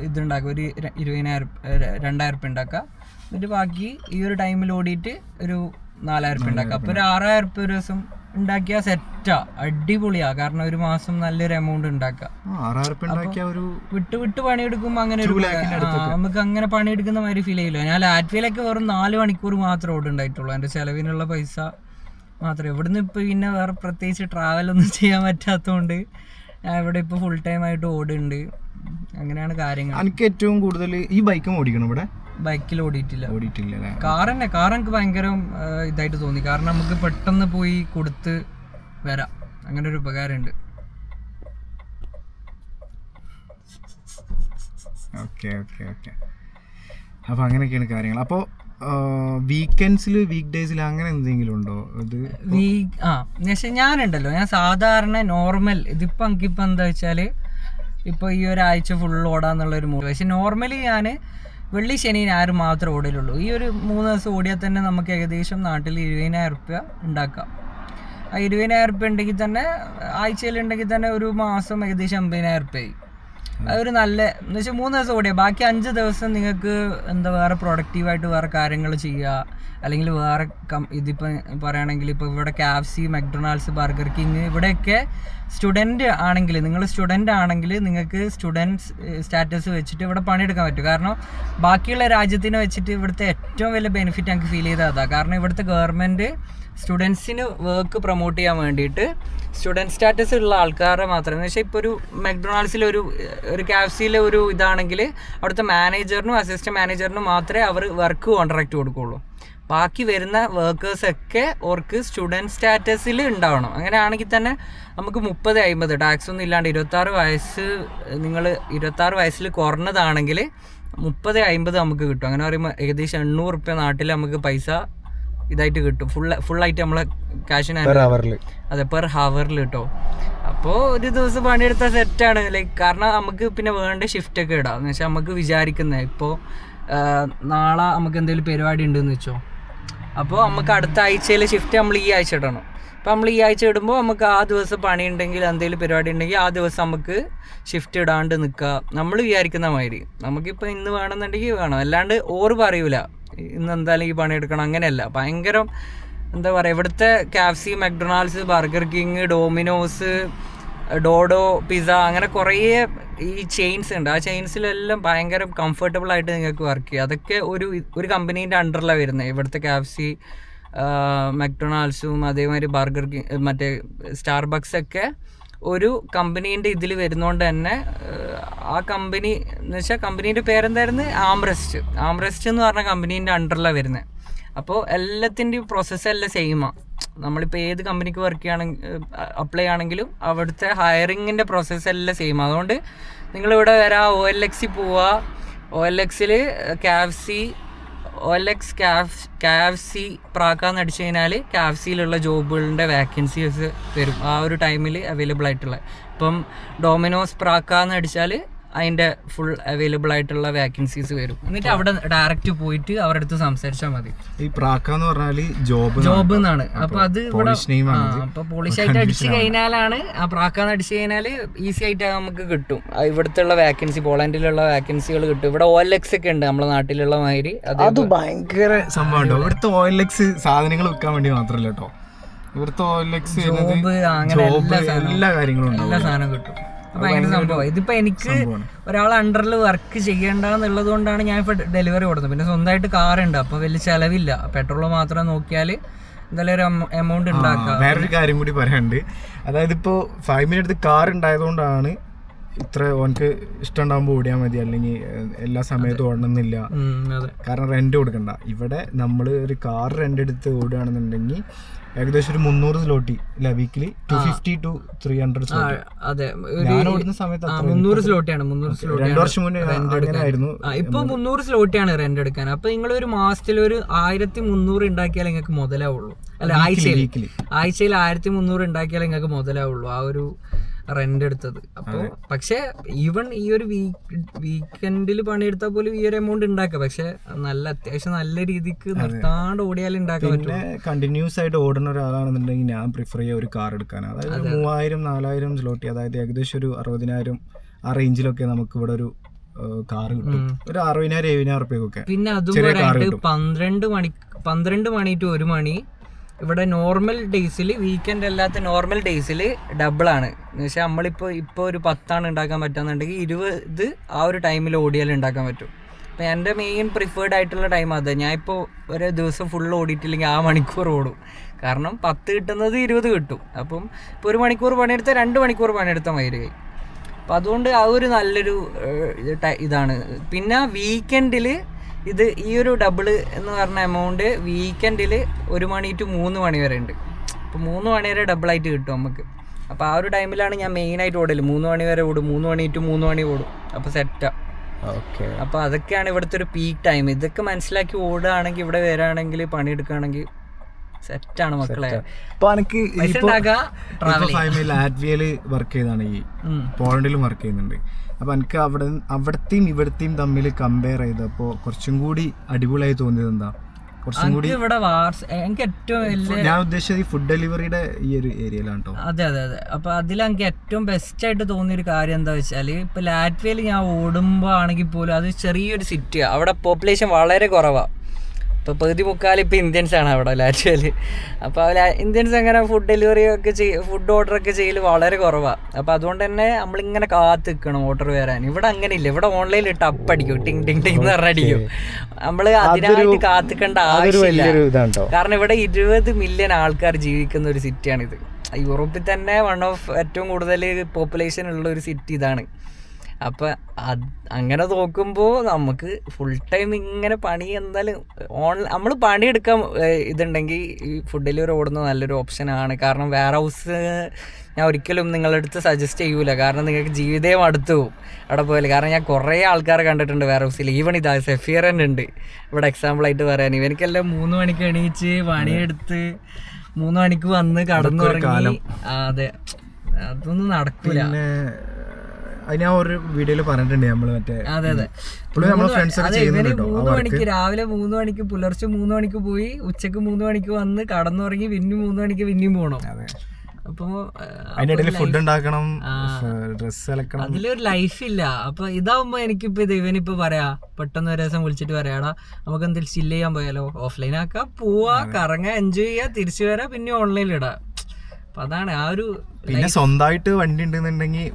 Speaker 1: ഇതുണ്ടാക്കുക. ഒരു ഇരുപതിനായിരം രണ്ടായിരം റുപ്യ ഉണ്ടാക്കുക. എന്നിട്ട് ബാക്കി ഈ ഒരു ടൈമിൽ ഓടിയിട്ട് ഒരു നാലായിരം റുപ്യ ഉണ്ടാക്കുക. അപ്പോൾ ഒരു ആറായിരം റുപ്യ ഒരു ദിവസം ഉണ്ടാക്കിയാൽ സെറ്റാ അടിപൊളിയാ. കാരണം ഒരു മാസം നല്ലൊരു എമൗണ്ട് ഉണ്ടാക്കുക.
Speaker 2: ഉണ്ടാക്കിയ
Speaker 1: വിട്ട് വിട്ട് പണിയെടുക്കുമ്പോൾ അങ്ങനെ ഒരു നമുക്ക് അങ്ങനെ പണിയെടുക്കുന്ന മാതിരി ഫീൽ ചെയ്യില്ല. ഞാൻ ലാറ്റ്വിയിലൊക്കെ വെറും നാല് മണിക്കൂർ മാത്രം ഓടുണ്ടായിട്ടുള്ളൂ എന്റെ ചെലവിനുള്ള പൈസ മാത്രമേ. ഇവിടുന്ന് ഇപ്പോൾ പിന്നെ വേറെ പ്രത്യേകിച്ച് ട്രാവലൊന്നും ചെയ്യാൻ പറ്റാത്തതുകൊണ്ട് ഞാൻ ഇവിടെ ഇപ്പോൾ ഫുൾ ടൈം ആയിട്ട് ഓടുന്നുണ്ട്. അങ്ങനെയാണ് കാര്യങ്ങൾ.
Speaker 2: എനിക്ക് ഏറ്റവും കൂടുതൽ ഈ ബൈക്കും ഓടിക്കണം ഇവിടെ?
Speaker 1: ബൈക്കിൽ ഓടിയിട്ടില്ല.
Speaker 2: ഓടിയിട്ടില്ല
Speaker 1: കാർ തന്നെ കാർ എനിക്ക് ഭയങ്കര ഇതായിട്ട് തോന്നി. കാരണം നമുക്ക് പെട്ടെന്ന് പോയി കൊടുത്ത് വരാം. അങ്ങനെ ഒരു ഉപകാരമുണ്ട്.
Speaker 2: Okay okay okay. അപ്പോൾ അങ്ങനെയൊക്കെയാണ് കാര്യങ്ങൾ. അപ്പോൾ വീക്കെൻഡ്സിൽ വീക്ക് ഡേയ്സിൽ അങ്ങനെ എന്തെങ്കിലും ഉണ്ടോ? ഇത്
Speaker 1: വീക്ക് ആ പക്ഷെ ഞാനുണ്ടല്ലോ. ഞാൻ സാധാരണ നോർമൽ ഇതിപ്പോൾ എനിക്കിപ്പോൾ എന്താ വെച്ചാൽ ഇപ്പോൾ ഈ ഒരാഴ്ച ഫുൾ ഓടാന്നുള്ള ഒരു മൂഡ് പക്ഷെ നോർമലി ഞാൻ വെള്ളി ശനി ഞായർ മാത്രമേ ഓടലുള്ളൂ ഈ ഒരു മൂന്ന് ദിവസം ഓടിയാൽ തന്നെ നമുക്ക് ഏകദേശം നാട്ടിൽ ഇരുപതിനായിരം റുപ്യ ഉണ്ടാക്കാം. ആ ഇരുപതിനായിരം റുപ്യ ഉണ്ടെങ്കിൽ തന്നെ ആഴ്ചയിൽ ഉണ്ടെങ്കിൽ തന്നെ ഒരു മാസം ഏകദേശം അമ്പതിനായിരം റുപ്യയായി അതൊരു നല്ല എന്ന് വെച്ചാൽ മൂന്ന് ദിവസം ഓടിയാൽ ബാക്കി അഞ്ച് ദിവസം നിങ്ങൾക്ക് എന്താ വേറെ പ്രൊഡക്റ്റീവായിട്ട് വേറെ കാര്യങ്ങൾ ചെയ്യുക അല്ലെങ്കിൽ വേറെ കം ഇതിപ്പോൾ പറയുകയാണെങ്കിൽ ഇപ്പോൾ ഇവിടെ കാഫ്സി മക്ഡൊണാൾഡ്സ് ബർഗർ കിങ് ഇവിടെയൊക്കെ സ്റ്റുഡന്റ് ആണെങ്കിൽ നിങ്ങൾ സ്റ്റുഡന്റ് ആണെങ്കിൽ നിങ്ങൾക്ക് സ്റ്റുഡൻസ് സ്റ്റാറ്റസ് വെച്ചിട്ട് ഇവിടെ പണിയെടുക്കാൻ പറ്റും. കാരണം ബാക്കിയുള്ള രാജ്യത്തിനെ വെച്ചിട്ട് ഇവിടുത്തെ ഏറ്റവും വലിയ ബെനിഫിറ്റ് ഞങ്ങൾക്ക് ഫീൽ ചെയ്താൽ അതാണ് കാരണം ഇവിടുത്തെ ഗവൺമെന്റ് സ്റ്റുഡൻസിന് വർക്ക് പ്രൊമോട്ട് ചെയ്യാൻ വേണ്ടിയിട്ട് സ്റ്റുഡന്റ് സ്റ്റാറ്റസ് ഉള്ള ആൾക്കാരെ മാത്രമേ വെച്ചാൽ ഇപ്പോൾ ഒരു മെക്ഡൊണാൾഡ്സിലെ ഒരു ഒരു കാഫ്സിയിലെ ഒരു ഇതാണെങ്കിൽ അവിടുത്തെ മാനേജറിനും അസിസ്റ്റന്റ് മാനേജറിനും മാത്രമേ അവർ വർക്ക് കോൺട്രാക്റ്റ് കൊടുക്കുള്ളൂ. ബാക്കി വരുന്ന വർക്കേഴ്സൊക്കെ അവർക്ക് സ്റ്റുഡന്റ് സ്റ്റാറ്റസിൽ ഉണ്ടാവണം. അങ്ങനെയാണെങ്കിൽ തന്നെ നമുക്ക് മുപ്പത് അമ്പത് ടാക്സ് ഒന്നും ഇല്ലാണ്ട് ഇരുപത്താറ് വയസ്സ് നിങ്ങൾ ഇരുപത്താറ് വയസ്സിൽ കുറഞ്ഞതാണെങ്കിൽ മുപ്പത് അമ്പത് നമുക്ക് കിട്ടും. അങ്ങനെ പറയുമ്പോൾ ഏകദേശം എണ്ണൂറ് റുപ്യ നാട്ടിൽ നമുക്ക് പൈസ ഇതായിട്ട് കിട്ടും. ഫുൾ ഫുള്ളായിട്ട് നമ്മളെ ക്യാഷിന് അതെ പെർ ഹവറിൽ കിട്ടും അപ്പോൾ ഒരു ദിവസം പണിയെടുത്താൽ സെറ്റാണ് ലൈക്ക് കാരണം നമുക്ക് പിന്നെ വേണ്ട ഷിഫ്റ്റ് ഒക്കെ ഇടാം. എന്ന് വെച്ചാൽ നമുക്ക് വിചാരിക്കുന്നത് ഇപ്പോൾ നാളെ നമുക്ക് എന്തെങ്കിലും പരിപാടി ഉണ്ടെന്ന് വെച്ചോ. അപ്പോൾ നമുക്ക് അടുത്ത ആഴ്ചയിൽ ഷിഫ്റ്റ് നമ്മൾ ഈ ആഴ്ച ഇടണം. അപ്പോൾ നമ്മൾ ഈ ആഴ്ച ഇടുമ്പോൾ നമുക്ക് ആ ദിവസം പണി ഉണ്ടെങ്കിൽ എന്തെങ്കിലും പരിപാടി ഉണ്ടെങ്കിൽ ആ ദിവസം നമുക്ക് ഷിഫ്റ്റ് ഇടാണ്ട് നിൽക്കുക നമ്മൾ വിചാരിക്കുന്ന മാതിരി. നമുക്കിപ്പോൾ ഇന്ന് വേണമെന്നുണ്ടെങ്കിൽ വേണം. അല്ലാണ്ട് ഓറ് പറയൂല. ഇന്ന് എന്തായാലും ഈ പണിയെടുക്കണം. അങ്ങനെയല്ല. ഭയങ്കരം എന്താ പറയുക ഇവിടുത്തെ KFC McDonald's Burger King Domino's Dodo Pizza അങ്ങനെ കുറേ ഈ ചെയിൻസ് ഉണ്ട്. ആ ചെയിൻസിലെല്ലാം ഭയങ്കര കംഫർട്ടബിൾ ആയിട്ട് നിങ്ങൾക്ക് വർക്ക് ചെയ്യുക അതൊക്കെ ഒരു ഒരു കമ്പനീന്റെ അണ്ടറിലാണ് വരുന്നത്. ഇവിടുത്തെ കാഫ്സി മക്ഡൊണാൾഡ്സും അതേമാതിരി ബർഗർ കിങ് മറ്റേ സ്റ്റാർബക്സ് ഒക്കെ ഒരു കമ്പനീന്റെ ഇതിൽ വരുന്നതുകൊണ്ട് തന്നെ ആ കമ്പനി എന്ന് വെച്ചാൽ കമ്പനീന്റെ പേരെന്തായിരുന്നു? ആംറസ്റ്റ്. ആംറസ്റ്റ് എന്ന് പറഞ്ഞ കമ്പനീന്റെ അണ്ടറിലാണ് വരുന്നത് അപ്പോൾ എല്ലാത്തിന്റെയും പ്രോസസ്സ് എല്ലാം സെയിമാണ് നമ്മളിപ്പോൾ ഏത് കമ്പനിക്ക് വർക്ക് ചെയ്യുകയാണെങ്കിൽ അപ്ലൈ ആണെങ്കിലും അവിടുത്തെ ഹയറിങ്ങിന്റെ പ്രോസസ്സ് എല്ലാം സെയിം അതുകൊണ്ട് നിങ്ങളിവിടെ വരാം ഒ എൽ എക്സിൽ പോവുക ഒ എൽ എക്സിൽ കാഫ്സി ഒ എക്സ് കാഫ് കാഫ്സി പ്രാക്കാന്ന് അടിച്ചു കഴിഞ്ഞാൽ കാഫ്സിയിലുള്ള ജോബുകളുടെ വാക്കൻസീസ് വരും. ആ ഒരു ടൈമിൽ അവൈലബിൾ ആയിട്ടുള്ള. ഇപ്പം ഡൊമിനോസ് പ്രാക്കാന്ന് അടിച്ചാൽ അതിന്റെ ഫുൾ അവൈലബിൾ ആയിട്ടുള്ള വേക്കൻസീസ് വരും. എന്നിട്ട് അവിടെ ഡയറക്റ്റ് പോയിട്ട് അവരുടെ അടുത്ത് സംസാരിച്ചാൽ മതി.
Speaker 2: ഈ പ്രാക്ക എന്ന് പറഞ്ഞാൽ ജോബ്
Speaker 1: ജോബ് എന്നാണ്. അപ്പൊ അത് ഇവിടെ അപ്പൊ പോളിഷ് ആയിട്ട് അടിച്ചു കഴിഞ്ഞാലാണ് ആ പ്രാക്കാന്ന് അടിച്ചു കഴിഞ്ഞാൽ ഈസി ആയിട്ട് നമുക്ക് കിട്ടും. ഇവിടുത്തെ ഉള്ള വേക്കൻസി പോളണ്ടിലുള്ള വേക്കൻസികൾ കിട്ടും. ഇവിടെ ഓയിൽ എക്സ് ഒക്കെ ഉണ്ട് നമ്മുടെ നാട്ടിലുള്ള മാതിരി. അത്
Speaker 2: അത് ഭയങ്കര സംഭവം ഉണ്ടോ. ഇവിടുത്തെ ഓയിൽ എക്സ് സാധനങ്ങൾ വിൽക്കാൻ വേണ്ടി മാത്രമല്ല കേട്ടോ. ഇവിടുത്തെ ഓയിൽ എക്സ്
Speaker 1: ജോബ് അങ്ങനെ എല്ലാ
Speaker 2: കാര്യങ്ങളും ഉണ്ട്
Speaker 1: എല്ലാ സാധനവും കിട്ടും. ഭയങ്കര സംഭവം. ഇതിപ്പോ എനിക്ക്. ഒരാൾ അണ്ടറിൽ വർക്ക് ചെയ്യേണ്ടെന്നുള്ളത് കൊണ്ടാണ് ഞാൻ ഇപ്പൊ ഡെലിവറി കൊടുത്തത്. പിന്നെ സ്വന്തമായിട്ട് കാർ ഉണ്ട്. അപ്പൊ വലിയ ചെലവില്ല. പെട്രോൾ മാത്രം നോക്കിയാൽ എന്തായാലും ഒരു എമൗണ്ട് ഉണ്ടാക്കാം.
Speaker 2: വേറൊരു കാര്യം കൂടി പറയാനുണ്ട്. അതായത് ഇപ്പോ ഫൈവ് മിനിറ്റ് കാർ ഉണ്ടായതുകൊണ്ടാണ് ഇത്ര ഓനക്ക് ഇഷ്ടം ഉണ്ടാകുമ്പോൾ ഓടിയാൽ മതി അല്ലെങ്കിൽ എല്ലാ സമയത്തും ഓടണമെന്നില്ല കാരണം റെന്റ് കൊടുക്കണ്ട. ഇവിടെ നമ്മൾ ഒരു കാർ റെന്റ് എടുത്ത് ഓടുകയാണെന്നുണ്ടെങ്കിൽ ഏകദേശം ഒരു മുന്നൂറ് സ്ലോട്ടി അല്ല weekly two fifty two three hundred zloty
Speaker 1: അതെ.
Speaker 2: ഞാൻ ഓടുന്ന സമയത്ത്
Speaker 1: മുന്നൂറ് സ്ലോട്ടിയാണ് മുന്നൂറ്
Speaker 2: രണ്ടു
Speaker 1: സ്ലോട്ടിയാണ്
Speaker 2: വർഷം മുന്നേ റെന്റ് ആയിരുന്നു.
Speaker 1: ഇപ്പൊ മുന്നൂറ് സ്ലോട്ടിയാണ് റെന്റ് എടുക്കാൻ. അപ്പൊ നിങ്ങൾ ഒരു മാസത്തിൽ ഒരു ആയിരത്തി മുന്നൂറ് ഉണ്ടാക്കിയാൽ നിങ്ങൾക്ക് മുതലാവുള്ളൂ. അല്ല ആഴ്ചയിൽ ആഴ്ചയിൽ ആയിരത്തി മുന്നൂറ് ഉണ്ടാക്കിയാൽ നിങ്ങൾക്ക് മുതലാവുള്ളൂ. ആ ഒരു റെന്റ് എടുത്തത്. അപ്പോൾ പക്ഷേ ഈവൻ ഈ ഒരു വീക്ക് വീക്കെൻഡിൽ പണിയെടുത്താൽ പോലും ഈ ഒരു എമൗണ്ട് ഉണ്ടാക്കുക പക്ഷെ നല്ല അത്യാവശ്യം നല്ല രീതിക്ക് നിർത്താണ്ട് ഓടിയാൽ ഉണ്ടാക്കാൻ പറ്റും
Speaker 2: കണ്ടിന്യൂസ് ആയിട്ട് ഓടുന്ന ഒരാളാണെന്നുണ്ടെങ്കിൽ ഞാൻ പ്രിഫർ ചെയ്യുക ഒരു കാർ എടുക്കാൻ അതായത് മൂവായിരം നാലായിരം സ്ലോട്ടി അതായത് ഏകദേശം ഒരു അറുപതിനായിരം ആ റേഞ്ചിലൊക്കെ നമുക്ക് ഇവിടെ ഒരു കാർ കിട്ടും. ഒരു അറുപതിനായിരം എഴുപതിനായിരം റുപ്യൊക്കെ
Speaker 1: പിന്നെ അതും. പന്ത്രണ്ട് മണി പന്ത്രണ്ട് മണി ടു ഒരു മണി ഇവിടെ നോർമൽ ഡേയ്സിൽ വീക്കെൻഡ് അല്ലാത്ത നോർമൽ ഡേയ്സിൽ ഡബിൾ ആണ്. എന്ന് വെച്ചാൽ നമ്മളിപ്പോൾ ഇപ്പോൾ ഒരു പത്താണ് ഉണ്ടാക്കാൻ പറ്റുകയെന്നുണ്ടെങ്കിൽ ഇരുപത് ആ ഒരു ടൈമിൽ ഓടിയാൽ ഉണ്ടാക്കാൻ പറ്റും. അപ്പോൾ എന്റെ മെയിൻ പ്രിഫേർഡ് ആയിട്ടുള്ള ടൈം അത്. ഞാൻ ഇപ്പോൾ ഒരു ദിവസം ഫുൾ ഓടിയിട്ടില്ലെങ്കിൽ ആ മണിക്കൂർ ഓടും. കാരണം പത്ത് കിട്ടുന്നത് ഇരുപത് കിട്ടും. അപ്പം ഇപ്പോൾ ഒരു മണിക്കൂർ പണിയെടുത്താൽ രണ്ട് മണിക്കൂർ പണിയെടുത്താൽ മതി കൈ അപ്പം അതുകൊണ്ട് ആ ഒരു നല്ലൊരു ഇതാണ്. പിന്നെ വീക്കെൻഡിൽ ഇത് ഈ ഒരു ഡബിൾ എന്ന് പറഞ്ഞ എമൗണ്ട് വീക്കെൻഡിൽ ഒരു മണി ടു മൂന്ന് മണി വരെ ഉണ്ട്. അപ്പോൾ മൂന്ന് മണി വരെ ഡബിളായിട്ട് കിട്ടും നമുക്ക്. അപ്പോൾ ആ ഒരു ടൈമിലാണ് ഞാൻ മെയിനായിട്ട് ഓടൽ. മൂന്ന് മണി വരെ ഓടും. മൂന്ന് മണി ടു മൂന്ന് മണി ഓടും. അപ്പോൾ സെറ്റാണ്
Speaker 2: ഓക്കെ
Speaker 1: അപ്പോൾ അതൊക്കെയാണ് ഇവിടുത്തെ ഒരു പീക്ക് ടൈം ഇതൊക്കെ മനസ്സിലാക്കി ഓടുകയാണെങ്കിൽ ഇവിടെ വരികയാണെങ്കിൽ പണിയെടുക്കുകയാണെങ്കിൽ സെറ്റാണ് മക്കളെ.
Speaker 2: അപ്പൊ എനിക്ക് ലാറ്റ്വിയയിൽ വർക്ക് ചെയ്താണ് ഈ. പോളണ്ടിലും വർക്ക് ചെയ്യുന്നുണ്ട്. അപ്പൊ എനിക്ക് അവിടെ അവിടത്തെയും ഇവിടത്തെയും തമ്മിൽ കമ്പയർ ചെയ്തപ്പോ കുറച്ചും കൂടി അടിപൊളിയായി തോന്നിയത് എന്താ? കുറച്ചും കൂടി
Speaker 1: എനിക്ക് ഇവിടെ എനിക്ക് ഏറ്റവും വലിയ
Speaker 2: ഞാൻ ഉദ്ദേശിച്ചത് ഈ ഫുഡ് ഡെലിവറിയുടെ ഈ ഒരു ഏരിയയിലാണ് കേട്ടോ
Speaker 1: അതെ അതെ അതെ. അപ്പൊ അതിൽ എനിക്ക് ഏറ്റവും ബെസ്റ്റ് ആയിട്ട് തോന്നിയ ഒരു കാര്യം എന്താ വെച്ചാൽ ഇപ്പൊ ലാറ്റ്വിയയിൽ ഞാൻ ഓടുമ്പോ ആണെങ്കിൽ പോലും അത് ചെറിയൊരു സിറ്റിയാണ് അവിടെ പോപ്പുലേഷൻ വളരെ കുറവാ. ഇപ്പൊ പകുതി മുക്കാൽ ഇപ്പൊ ഇന്ത്യൻസ് ആണ് അവിടെ ലാറ്റ്വിയയിൽ അപ്പൊ ഇന്ത്യൻസ് അങ്ങനെ ഫുഡ് ഡെലിവറി ഒക്കെ ചെയ്യ ഫുഡ് ഓർഡർ ഒക്കെ ചെയ്യൽ വളരെ കുറവാണ് അപ്പോൾ അതുകൊണ്ട് തന്നെ നമ്മളിങ്ങനെ കാത്തു നിൽക്കണം ഓർഡർ വരാൻ. ഇവിടെ അങ്ങനെ ഇല്ല ഇവിടെ ഓൺലൈനിൽ ഇട്ട് അപ്പടിക്കും. ടിങ് ടിങ് ടിങ് എന്ന് പറഞ്ഞടിക്കും. നമ്മൾ അതിനായിട്ട് കാത്തിക്കേണ്ട ആവശ്യമില്ല. കാരണം ഇവിടെ ഇരുപത് മില്യൺ ആൾക്കാർ ജീവിക്കുന്ന ഒരു സിറ്റിയാണിത് യൂറോപ്പിൽ തന്നെ വൺ ഓഫ് ഏറ്റവും കൂടുതൽ പോപ്പുലേഷൻ ഉള്ള ഒരു സിറ്റി ഇതാണ്. അപ്പം അത് അങ്ങനെ നോക്കുമ്പോൾ നമുക്ക് ഫുൾ ടൈം ഇങ്ങനെ പണി എന്തായാലും ഓൺ നമ്മൾ പണിയെടുക്കാൻ ഇതുണ്ടെങ്കിൽ ഈ ഫുഡ് ഡെലിവറി ഓടുന്നത് നല്ലൊരു ഓപ്ഷനാണ് കാരണം വെയർ ഹൗസ് ഞാൻ ഒരിക്കലും നിങ്ങളുടെ അടുത്ത് സജസ്റ്റ് ചെയ്യൂല. കാരണം നിങ്ങൾക്ക് ജീവിതേ അടുത്തു പോകും അവിടെ പോയാലും. കാരണം ഞാൻ കുറേ ആൾക്കാരെ കണ്ടിട്ടുണ്ട് വെയർ ഹൗസിൽ ഈവൺ ഇതാ തന്നെ ഉണ്ട്. ഇവിടെ എക്സാമ്പിൾ ആയിട്ട് പറയാൻ. ഇവനിക്കെല്ലാം മൂന്ന് മണിക്ക് എണീച്ച് പണിയെടുത്ത് മൂന്ന് മണിക്ക് വന്ന് കടന്നു ആ, അതെ. അതൊന്നും നടക്കൂല.
Speaker 2: പിന്നെ അത് ഞാൻ ഒരു വീഡിയോയിൽ പറഞ്ഞിട്ടുണ്ട് നമ്മൾ മറ്റേ
Speaker 1: അതെ അതെ.
Speaker 2: നമ്മളെ ഫ്രണ്ട്സ് ഒക്കെ ചെയ്യുന്നുണ്ട്
Speaker 1: മൂന്ന് മണിക്ക് രാവിലെ മൂന്ന് മണിക്ക് പുലർച്ചെ മൂന്ന് മണിക്ക് പോയി ഉച്ചയ്ക്ക് മൂന്ന് മണിക്ക് വന്ന് കടന്നുറങ്ങി പിന്നെ മൂന്ന് മണിക്ക് പിന്നെയും പോകണം അപ്പൊ
Speaker 2: അതിനിടയിൽ ഫുഡ് ഉണ്ടാക്കണം ഡ്രസ് അലക്കണം.
Speaker 1: അതിലൊരു ലൈഫില്ല അപ്പൊ ഇതാവുമ്പോ എനിക്കിപ്പോ ഇത് ഇവനിപ്പോ പറയാ പെട്ടെന്ന് ഒരു ദിവസം വിളിച്ചിട്ട് പറയാടാ നമുക്ക് എന്തെങ്കിലും ചില്ല് ചെയ്യാൻ പോയാലോ? ഓഫ്ലൈൻ ആക്കാ പോവാ കറങ്ങാ എൻജോയ് ചെയ്യാ തിരിച്ചു വരാ പിന്നെ ഓൺലൈനിൽ ഇടാ. അപ്പൊ അതാണ് ആ ഒരു
Speaker 2: പിന്നെ സ്വന്തമായിട്ട് വണ്ടി ഉണ്ടെന്നുണ്ടെങ്കിൽ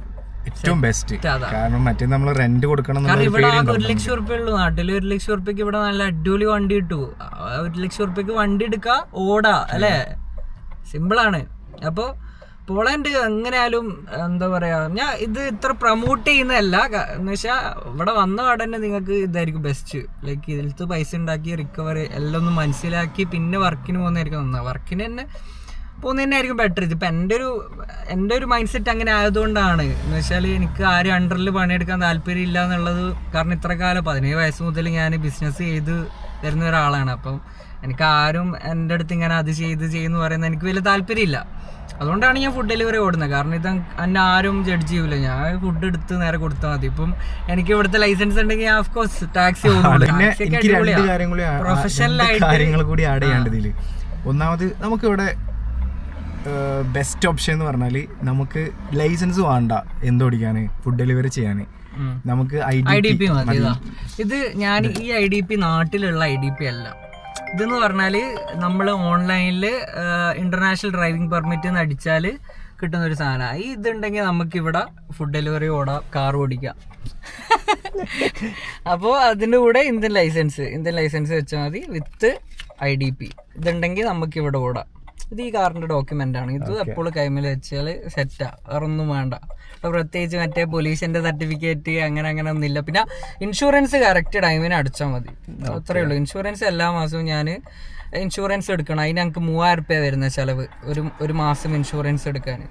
Speaker 2: ഏറ്റവും ബെസ്റ്റ് കാരണം മറ്റേ നമ്മൾ റെന്റ് കൊടുക്കണം
Speaker 1: ഇവിടെ ഒരു ലക്ഷം ഉറുപ്പ്യ ഉള്ളൂ. നാട്ടിൽ ഒരു ലക്ഷം ഉറുപ്പ്യക്ക് ഇവിടെ നല്ല അടിപൊളി വണ്ടി കിട്ടൂ. ഒരു ലക്ഷം ഉറുപ്പ്യക്ക് വണ്ടി എടുക്കുക ഓടാ അല്ലേ? സിമ്പിളാണ് അപ്പോൾ പോളണ്ട് എങ്ങനെയാലും എന്താ പറയാ ഞാൻ ഇത് ഇത്ര പ്രൊമോട്ട് ചെയ്യുന്നതല്ല. എന്ന് വെച്ചാൽ ഇവിടെ വന്ന പാടന്നെ നിങ്ങൾക്ക് ഇതായിരിക്കും ബെസ്റ്റ് ലൈക്ക് ഇതിലത്തെ പൈസ ഉണ്ടാക്കി റിക്കവറി എല്ലാം ഒന്ന് മനസ്സിലാക്കി പിന്നെ വർക്കിന് പോകുന്നതായിരിക്കും നന്നാ. വർക്കിന് തന്നെ പോകുന്നതന്നെ ആയിരിക്കും ബെറ്റർ ഇതിപ്പോൾ എന്റെ ഒരു എന്റെ ഒരു മൈൻഡ് സെറ്റ് അങ്ങനെ ആയതുകൊണ്ടാണ്. എന്ന് വെച്ചാൽ എനിക്ക് ആരും അണ്ടറിൽ പണിയെടുക്കാൻ താല്പര്യം ഇല്ല എന്നുള്ളത് കാരണം ഇത്ര കാലം പതിനേഴ് വയസ്സ് മുതൽ ഞാൻ ബിസിനസ് ചെയ്ത് വരുന്ന ഒരാളാണ്. അപ്പം എനിക്ക് ആരും എന്റെ അടുത്ത് ഇങ്ങനെ അത് ചെയ്ത് ചെയ്യുന്നു പറയുന്നത് എനിക്ക് വലിയ താല്പര്യമില്ല. അതുകൊണ്ടാണ് ഞാൻ ഫുഡ് ഡെലിവറി ഓടുന്നത്. കാരണം ഇത് എന്നെ ആരും ജഡ്ജ് ചെയ്യൂല. ഞാൻ ഫുഡ് എടുത്ത് നേരെ കൊടുത്താൽ മതി. ഇപ്പം എനിക്ക് ഇവിടുത്തെ ലൈസൻസ് ഉണ്ടെങ്കിൽ ഞാൻ ഓഫ് കോഴ്സ് ടാക്സി പ്രൊഫഷണൽ ആയിട്ട്
Speaker 2: കാര്യങ്ങൾ കൂടി ആഡ് ചെയ്യേണ്ടത് ഇതിൽ. ഒന്നാമത് നമുക്ക് ഇവിടെ ബെസ്റ്റ് ഓപ്ഷൻ എന്ന് പറഞ്ഞാൽ നമുക്ക് ലൈസൻസ് വേണ്ട എന്തോടിക്കാൻ ഫുഡ് ഡെലിവറി ചെയ്യാൻ നമുക്ക് I
Speaker 1: I D
Speaker 2: D
Speaker 1: P മതി ഇത്. ഞാൻ ഈ ഐ ഡി പി നാട്ടിലുള്ള ഐ ഡി പി അല്ല. ഇതെന്ന് പറഞ്ഞാൽ നമ്മൾ ഓൺലൈനിൽ ഇന്റർനാഷണൽ ഡ്രൈവിംഗ് പെർമിറ്റ് എന്ന് അടിച്ചാൽ കിട്ടുന്ന ഒരു സാധനമാണ് ഈ ഇതുണ്ടെങ്കിൽ നമുക്കിവിടെ ഫുഡ് ഡെലിവറി ഓടാം കാർ ഓടിക്കാം. അപ്പോ അതിന്റെ കൂടെ ഇന്ത്യൻ ലൈസൻസ് ഇന്ത്യൻ ലൈസൻസ് വെച്ചാൽ മതി വിത്ത് ഐ ഡി പി ഇതുണ്ടെങ്കിൽ നമുക്കിവിടെ ഓടാം. ഇത് ഈ കാറിന്റെ ഡോക്യുമെന്റ് ആണ്. ഇത് എപ്പോഴും കൈമിൽ വെച്ചാൽ സെറ്റാ വേറെ ഒന്നും വേണ്ട. പ്രത്യേകിച്ച് മറ്റേ പോലീസിന്റെ സർട്ടിഫിക്കറ്റ് അങ്ങനെ അങ്ങനെ ഒന്നുമില്ല പിന്നെ ഇൻഷുറൻസ് കറക്റ്റ് ടൈമിന് അടിച്ചാൽ മതി. അത്രേ ഉള്ളൂ. ഇൻഷുറൻസ് എല്ലാ മാസവും ഞാൻ ഇൻഷുറൻസ് എടുക്കണം. അതിന് ഞങ്ങൾക്ക് മൂവായിരം റുപ്യ വരുന്ന ചിലവ്. ഒരു ഒരു മാസം ഇൻഷുറൻസ് എടുക്കാൻ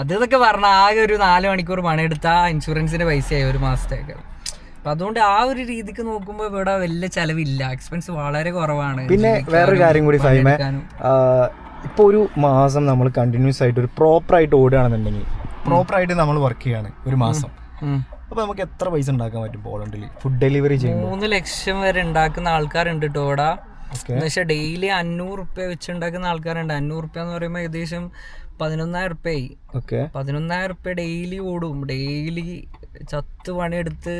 Speaker 1: അത് ഇതൊക്കെ പറഞ്ഞാൽ ആകെ ഒരു നാല് മണിക്കൂർ പണിയെടുത്താൽ ഇൻഷുറൻസിന്റെ പൈസയായി ഒരു മാസത്തേക്ക്. അപ്പൊ അതുകൊണ്ട് ആ ഒരു രീതിക്ക് നോക്കുമ്പോൾ ഇവിടെ വലിയ ചെലവില്ല. എക്സ്പെൻസ് വളരെ കുറവാണ്.
Speaker 2: പിന്നെ വേറൊരു കാര്യം കൂടി ഫൈമ. ഇപ്പോൾ ഒരു മാസം നമ്മൾ കണ്ടിന്യൂസ് ആയിട്ട് ഒരു പ്രോപ്പറായിട്ട് ഓടുകയാണെന്നുണ്ടെങ്കിൽ പ്രോപ്പറായിട്ട് നമ്മൾ വർക്ക് ചെയ്യാണ് ഒരു മാസം. അപ്പൊ നമുക്ക് എത്ര പൈസ ഉണ്ടാക്കാൻ പറ്റും പോളണ്ടിൽ ഫുഡ് ഡെലിവറി ചെയ്യും
Speaker 1: മൂന്ന് ലക്ഷം വരെ ഉണ്ടാക്കുന്ന ആൾക്കാരുണ്ട് കേട്ടോ പക്ഷെ ഡെയിലി അഞ്ഞൂറ് റുപ്യ വെച്ച് ഉണ്ടാക്കുന്ന ആൾക്കാരുണ്ട്. അഞ്ഞൂറ് റുപ്യ എന്ന് പറയുമ്പോൾ ഏകദേശം പതിനൊന്നായിരം റുപ്യായി
Speaker 2: ഓക്കെ
Speaker 1: പതിനൊന്നായിരം റുപ്യ ഡെയിലി ഓടും. ഡെയിലി ചത്ത് പണിയെടുത്ത്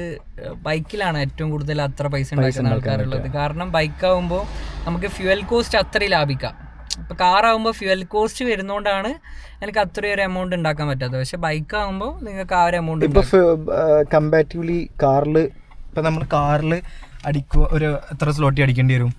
Speaker 1: ബൈക്കിലാണ് ഏറ്റവും കൂടുതൽ അത്ര പൈസ ഉണ്ടാക്കുന്ന ആൾക്കാരുള്ളത്. കാരണം ബൈക്കാവുമ്പോൾ നമുക്ക് ഫ്യുവൽ കോസ്റ്റ് അത്രയും ലാഭിക്കാം. ഇപ്പൊ കാറാകുമ്പോൾ ഫ്യുവൽ കോസ്റ്റ് വരുന്നതുകൊണ്ടാണ് എനിക്ക് അത്രയും ഒരു എമൗണ്ട് ഉണ്ടാക്കാൻ പറ്റാത്തത്. പക്ഷെ ബൈക്കാകുമ്പോൾ നിങ്ങൾക്ക് ആ ഒരു എമൗണ്ട്
Speaker 2: കമ്പാരിറ്റീവ്ലി കാറിൽ ഇപ്പൊ നമ്മൾ കാറിൽ അടിക്കുക ഒരു എത്ര സ്ലോട്ടി അടിക്കേണ്ടി വരും?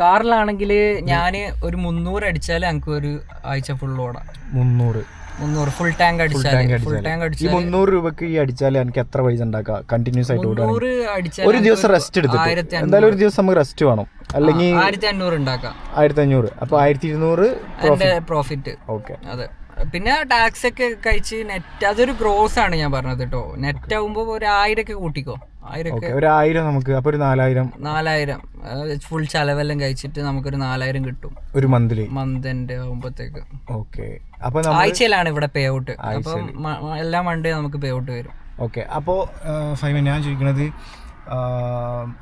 Speaker 1: കാറിലാണെങ്കിൽ ഞാൻ ഒരു മുന്നൂറ് അടിച്ചാൽ എനിക്ക് ഒരു ആഴ്ച ഫുൾ ഓടാം.
Speaker 2: മുന്നൂറ്.
Speaker 1: മുന്നൂറ്. ഫുൾ ടാങ്ക് അടിച്ചാൽ ഫുൾ ടാങ്ക്
Speaker 2: ഈ മുന്നൂറ് രൂപക്ക് ഈ അടിച്ചാൽ എനിക്ക് എത്ര പൈസ ഉണ്ടാക്കാം? കണ്ടിന്യൂസ് ആയിട്ട് ഓടുകയാണെങ്കിൽ ഒരു ദിവസം റെസ്റ്റ് എടുത്തിട്ട്. എന്തായാലും ഒരു ദിവസം നമുക്ക് റെസ്റ്റ് വേണം. അല്ലെങ്കിൽ
Speaker 1: ആയിരത്തി അഞ്ഞൂറ് ഉണ്ടാക്കാം.
Speaker 2: ആയിരത്തി അഞ്ഞൂറ് അപ്പൊ ആയിരത്തി ഇരുന്നൂറ്
Speaker 1: പ്രോഫിറ്റ്
Speaker 2: ഓക്കെ
Speaker 1: അതെ. പിന്നെ ടാക്സ് ഒക്കെ കഴിച്ച് നെറ്റ് അതൊരു ഗ്രോസ് ആണ് ഞാൻ പറഞ്ഞത് കേട്ടോ. നെറ്റ് ആകുമ്പോൾ ഒരു ആയിരം ഒക്കെ കൂട്ടിക്കോ. ആയിരം
Speaker 2: ഒരു ആയിരം നമുക്ക് അപ്പൊ ഒരു നാലായിരം.
Speaker 1: നാലായിരം. ഫുൾ ചെലവെല്ലാം കഴിച്ചിട്ട് നമുക്കൊരു നാലായിരം കിട്ടും.
Speaker 2: ഒരു മന്ത്ലി
Speaker 1: മന്ത് എൻഡ് ആകുമ്പോഴത്തേക്ക്
Speaker 2: ഓക്കെ. അപ്പൊ നമ്മൾ
Speaker 1: ആഴ്ചയിലാണ് ഇവിടെ പേ ഔട്ട് അപ്പം എല്ലാ മണ്ടേ നമുക്ക് പേ ഔട്ട് വരും.
Speaker 2: ഓക്കെ. അപ്പോൾ ഫൈമ ഞാൻ ചോദിക്കണത്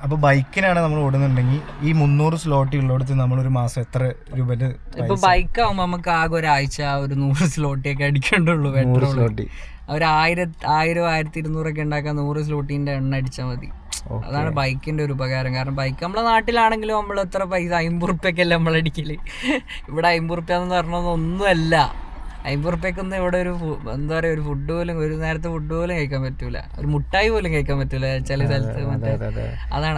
Speaker 2: അപ്പോൾ ബൈക്കിനാണ് നമ്മൾ ഓടുന്നുണ്ടെങ്കിൽ ഈ മുന്നൂറ് സ്ലോട്ട് ഉള്ളിടത്ത് ഒരു മാസം എത്ര രൂപയുടെ
Speaker 1: ഇപ്പൊ ബൈക്ക് ആകുമ്പോ നമുക്ക് ആകെ ഒരാഴ്ച ഒരു നൂറ് സ്ലോട്ടിയൊക്കെ അടിക്കണ്ടുള്ളൂ
Speaker 2: നൂറ്
Speaker 1: പെട്രോൾ
Speaker 2: സ്ലോട്ടി
Speaker 1: ഒരു ആയിരം ആയിരം ആയിരത്തി ഇരുന്നൂറൊക്കെ ഉണ്ടാക്കാൻ നൂറ് സ്ലോട്ടിന്റെ എണ്ണ അടിച്ചാൽ മതി. അതാണ് ബൈക്കിന്റെ ഒരു ഉപകാരം. കാരണം ബൈക്ക് നമ്മളെ നാട്ടിലാണെങ്കിലും നമ്മൾ എത്ര പൈസ അമ്പത് റുപ്യക്കല്ല നമ്മളടിക്കൽ ഇവിടെ അമ്പത് റുപ്യ എന്ന് പറഞ്ഞത് ഒന്നുമല്ല. അമ്പത് റുപ്യക്കൊന്നും ഇവിടെ ഒരു എന്താ പറയുക ഒരു ഫുഡ് പോലും ഒരു നേരത്തെ ഫുഡ് പോലും കഴിക്കാൻ പറ്റൂല. ഒരു മുട്ടായി പോലും കഴിക്കാൻ പറ്റൂല ചില സ്ഥലത്ത് മറ്റേ. അതാണ്.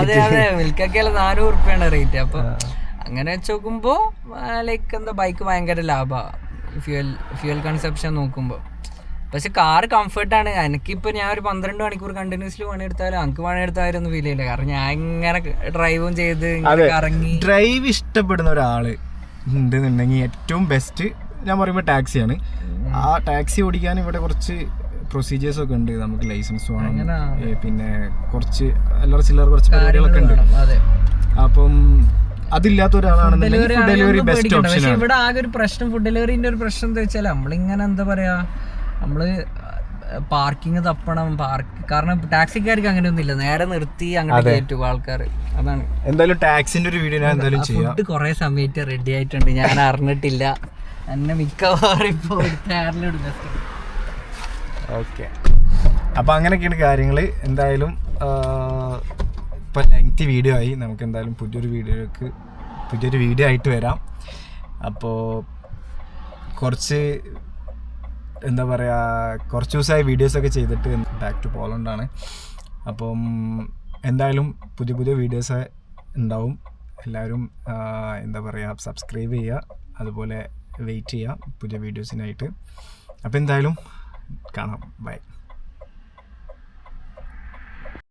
Speaker 1: അതെ അതെ. മിൽക്കൊക്കെ നാനൂറ് റുപ്യാണ് റേറ്റ് അപ്പൊ അങ്ങനെ വെച്ച് നോക്കുമ്പോ ലൈക്ക് എന്താ ബൈക്ക് ഭയങ്കര ലാഭമാണ് ഫ്യൂൽ ഫ്യൂൽ കൺസപ്ഷൻ നോക്കുമ്പോൾ പക്ഷെ കാർ കംഫർട്ടാണ് എനിക്കിപ്പോൾ ഞാൻ ഒരു പന്ത്രണ്ട് മണിക്കൂർ കണ്ടിന്യൂസ്ലി പണിയെടുത്താലും എനിക്ക് പണിയെടുത്താലും ഒന്നും ഫീൽ ചെയ്യില്ല. കാരണം ഞാൻ ഇങ്ങനെ ഡ്രൈവും ചെയ്ത് ഇറങ്ങി
Speaker 2: ഡ്രൈവ് ഇഷ്ടപ്പെടുന്ന ഒരാൾ ഉണ്ടെന്നുണ്ടെങ്കിൽ ഏറ്റവും ബെസ്റ്റ് ഞാൻ പറയുമ്പോൾ ടാക്സിയാണ് ആ ടാക്സി ഓടിക്കാൻ ഇവിടെ കുറച്ച് പ്രൊസീജിയേഴ്സ് ഒക്കെ ഉണ്ട്. നമുക്ക് ലൈസൻസ് വേണം. പിന്നെ കുറച്ച് അല്ലറ ചില്ലറ കുറച്ച് കാര്യങ്ങളൊക്കെ ഉണ്ട്. അപ്പം അതില്ലാത്ത ഒരാളാണെന്നുണ്ടെങ്കിൽ ഫുഡ് ഡെലിവറി ബെസ്റ്റ് ഓപ്ഷൻ
Speaker 1: പക്ഷെ ഇവിടെ ആകെ ഒരു പ്രശ്നം ഫുഡ് ഡെലിവറിന്റെ ഒരു പ്രശ്നം എന്താ വെച്ചാൽ നമ്മളിങ്ങനെ എന്താ പറയാ നമ്മൾ പാർക്കിംഗ് തപ്പണം പാർക്ക് കാരണം ടാക്സിക്കാർക്ക് അങ്ങനെ ഇല്ല നേരെ നിർത്തി അങ്ങോട്ട് കയറ്റും ആൾക്കാർ. അതാണ്.
Speaker 2: എന്തായാലും ടാക്സിന്റെ ഒരു വീഡിയോ ഞാൻ എന്തായാലും ചെയ്യാം.
Speaker 1: ഫുഡ് കുറെ സമയത്ത് റെഡി ആയിട്ടുണ്ട്. ഞാൻ അറിഞ്ഞിട്ടില്ല. എന്നെ മിക്കവാറും ഇപ്പോൾ എടുത്ത
Speaker 2: ഓക്കെ അപ്പൊ അങ്ങനെയൊക്കെയാണ് കാര്യങ്ങൾ എന്തായാലും ഇപ്പം ലെങ്തി വീഡിയോ ആയി. നമുക്ക് എന്തായാലും പുതിയൊരു വീഡിയോക്ക് പുതിയൊരു വീഡിയോ ആയിട്ട് വരാം. അപ്പോൾ കുറച്ച് എന്താ പറയുക കുറച്ച് ദിവസമായി വീഡിയോസൊക്കെ ചെയ്തിട്ട് ബാക്ക് ടു പോളണ്ടാണ് അപ്പം എന്തായാലും പുതിയ പുതിയ വീഡിയോസ് ഉണ്ടാവും. എല്ലാവരും എന്താ പറയുക സബ്സ്ക്രൈബ് ചെയ്യുക. അതുപോലെ വെയിറ്റ് ചെയ്യുക പുതിയ വീഡിയോസിനായിട്ട് അപ്പോൾ എന്തായാലും കാണാം. ബൈ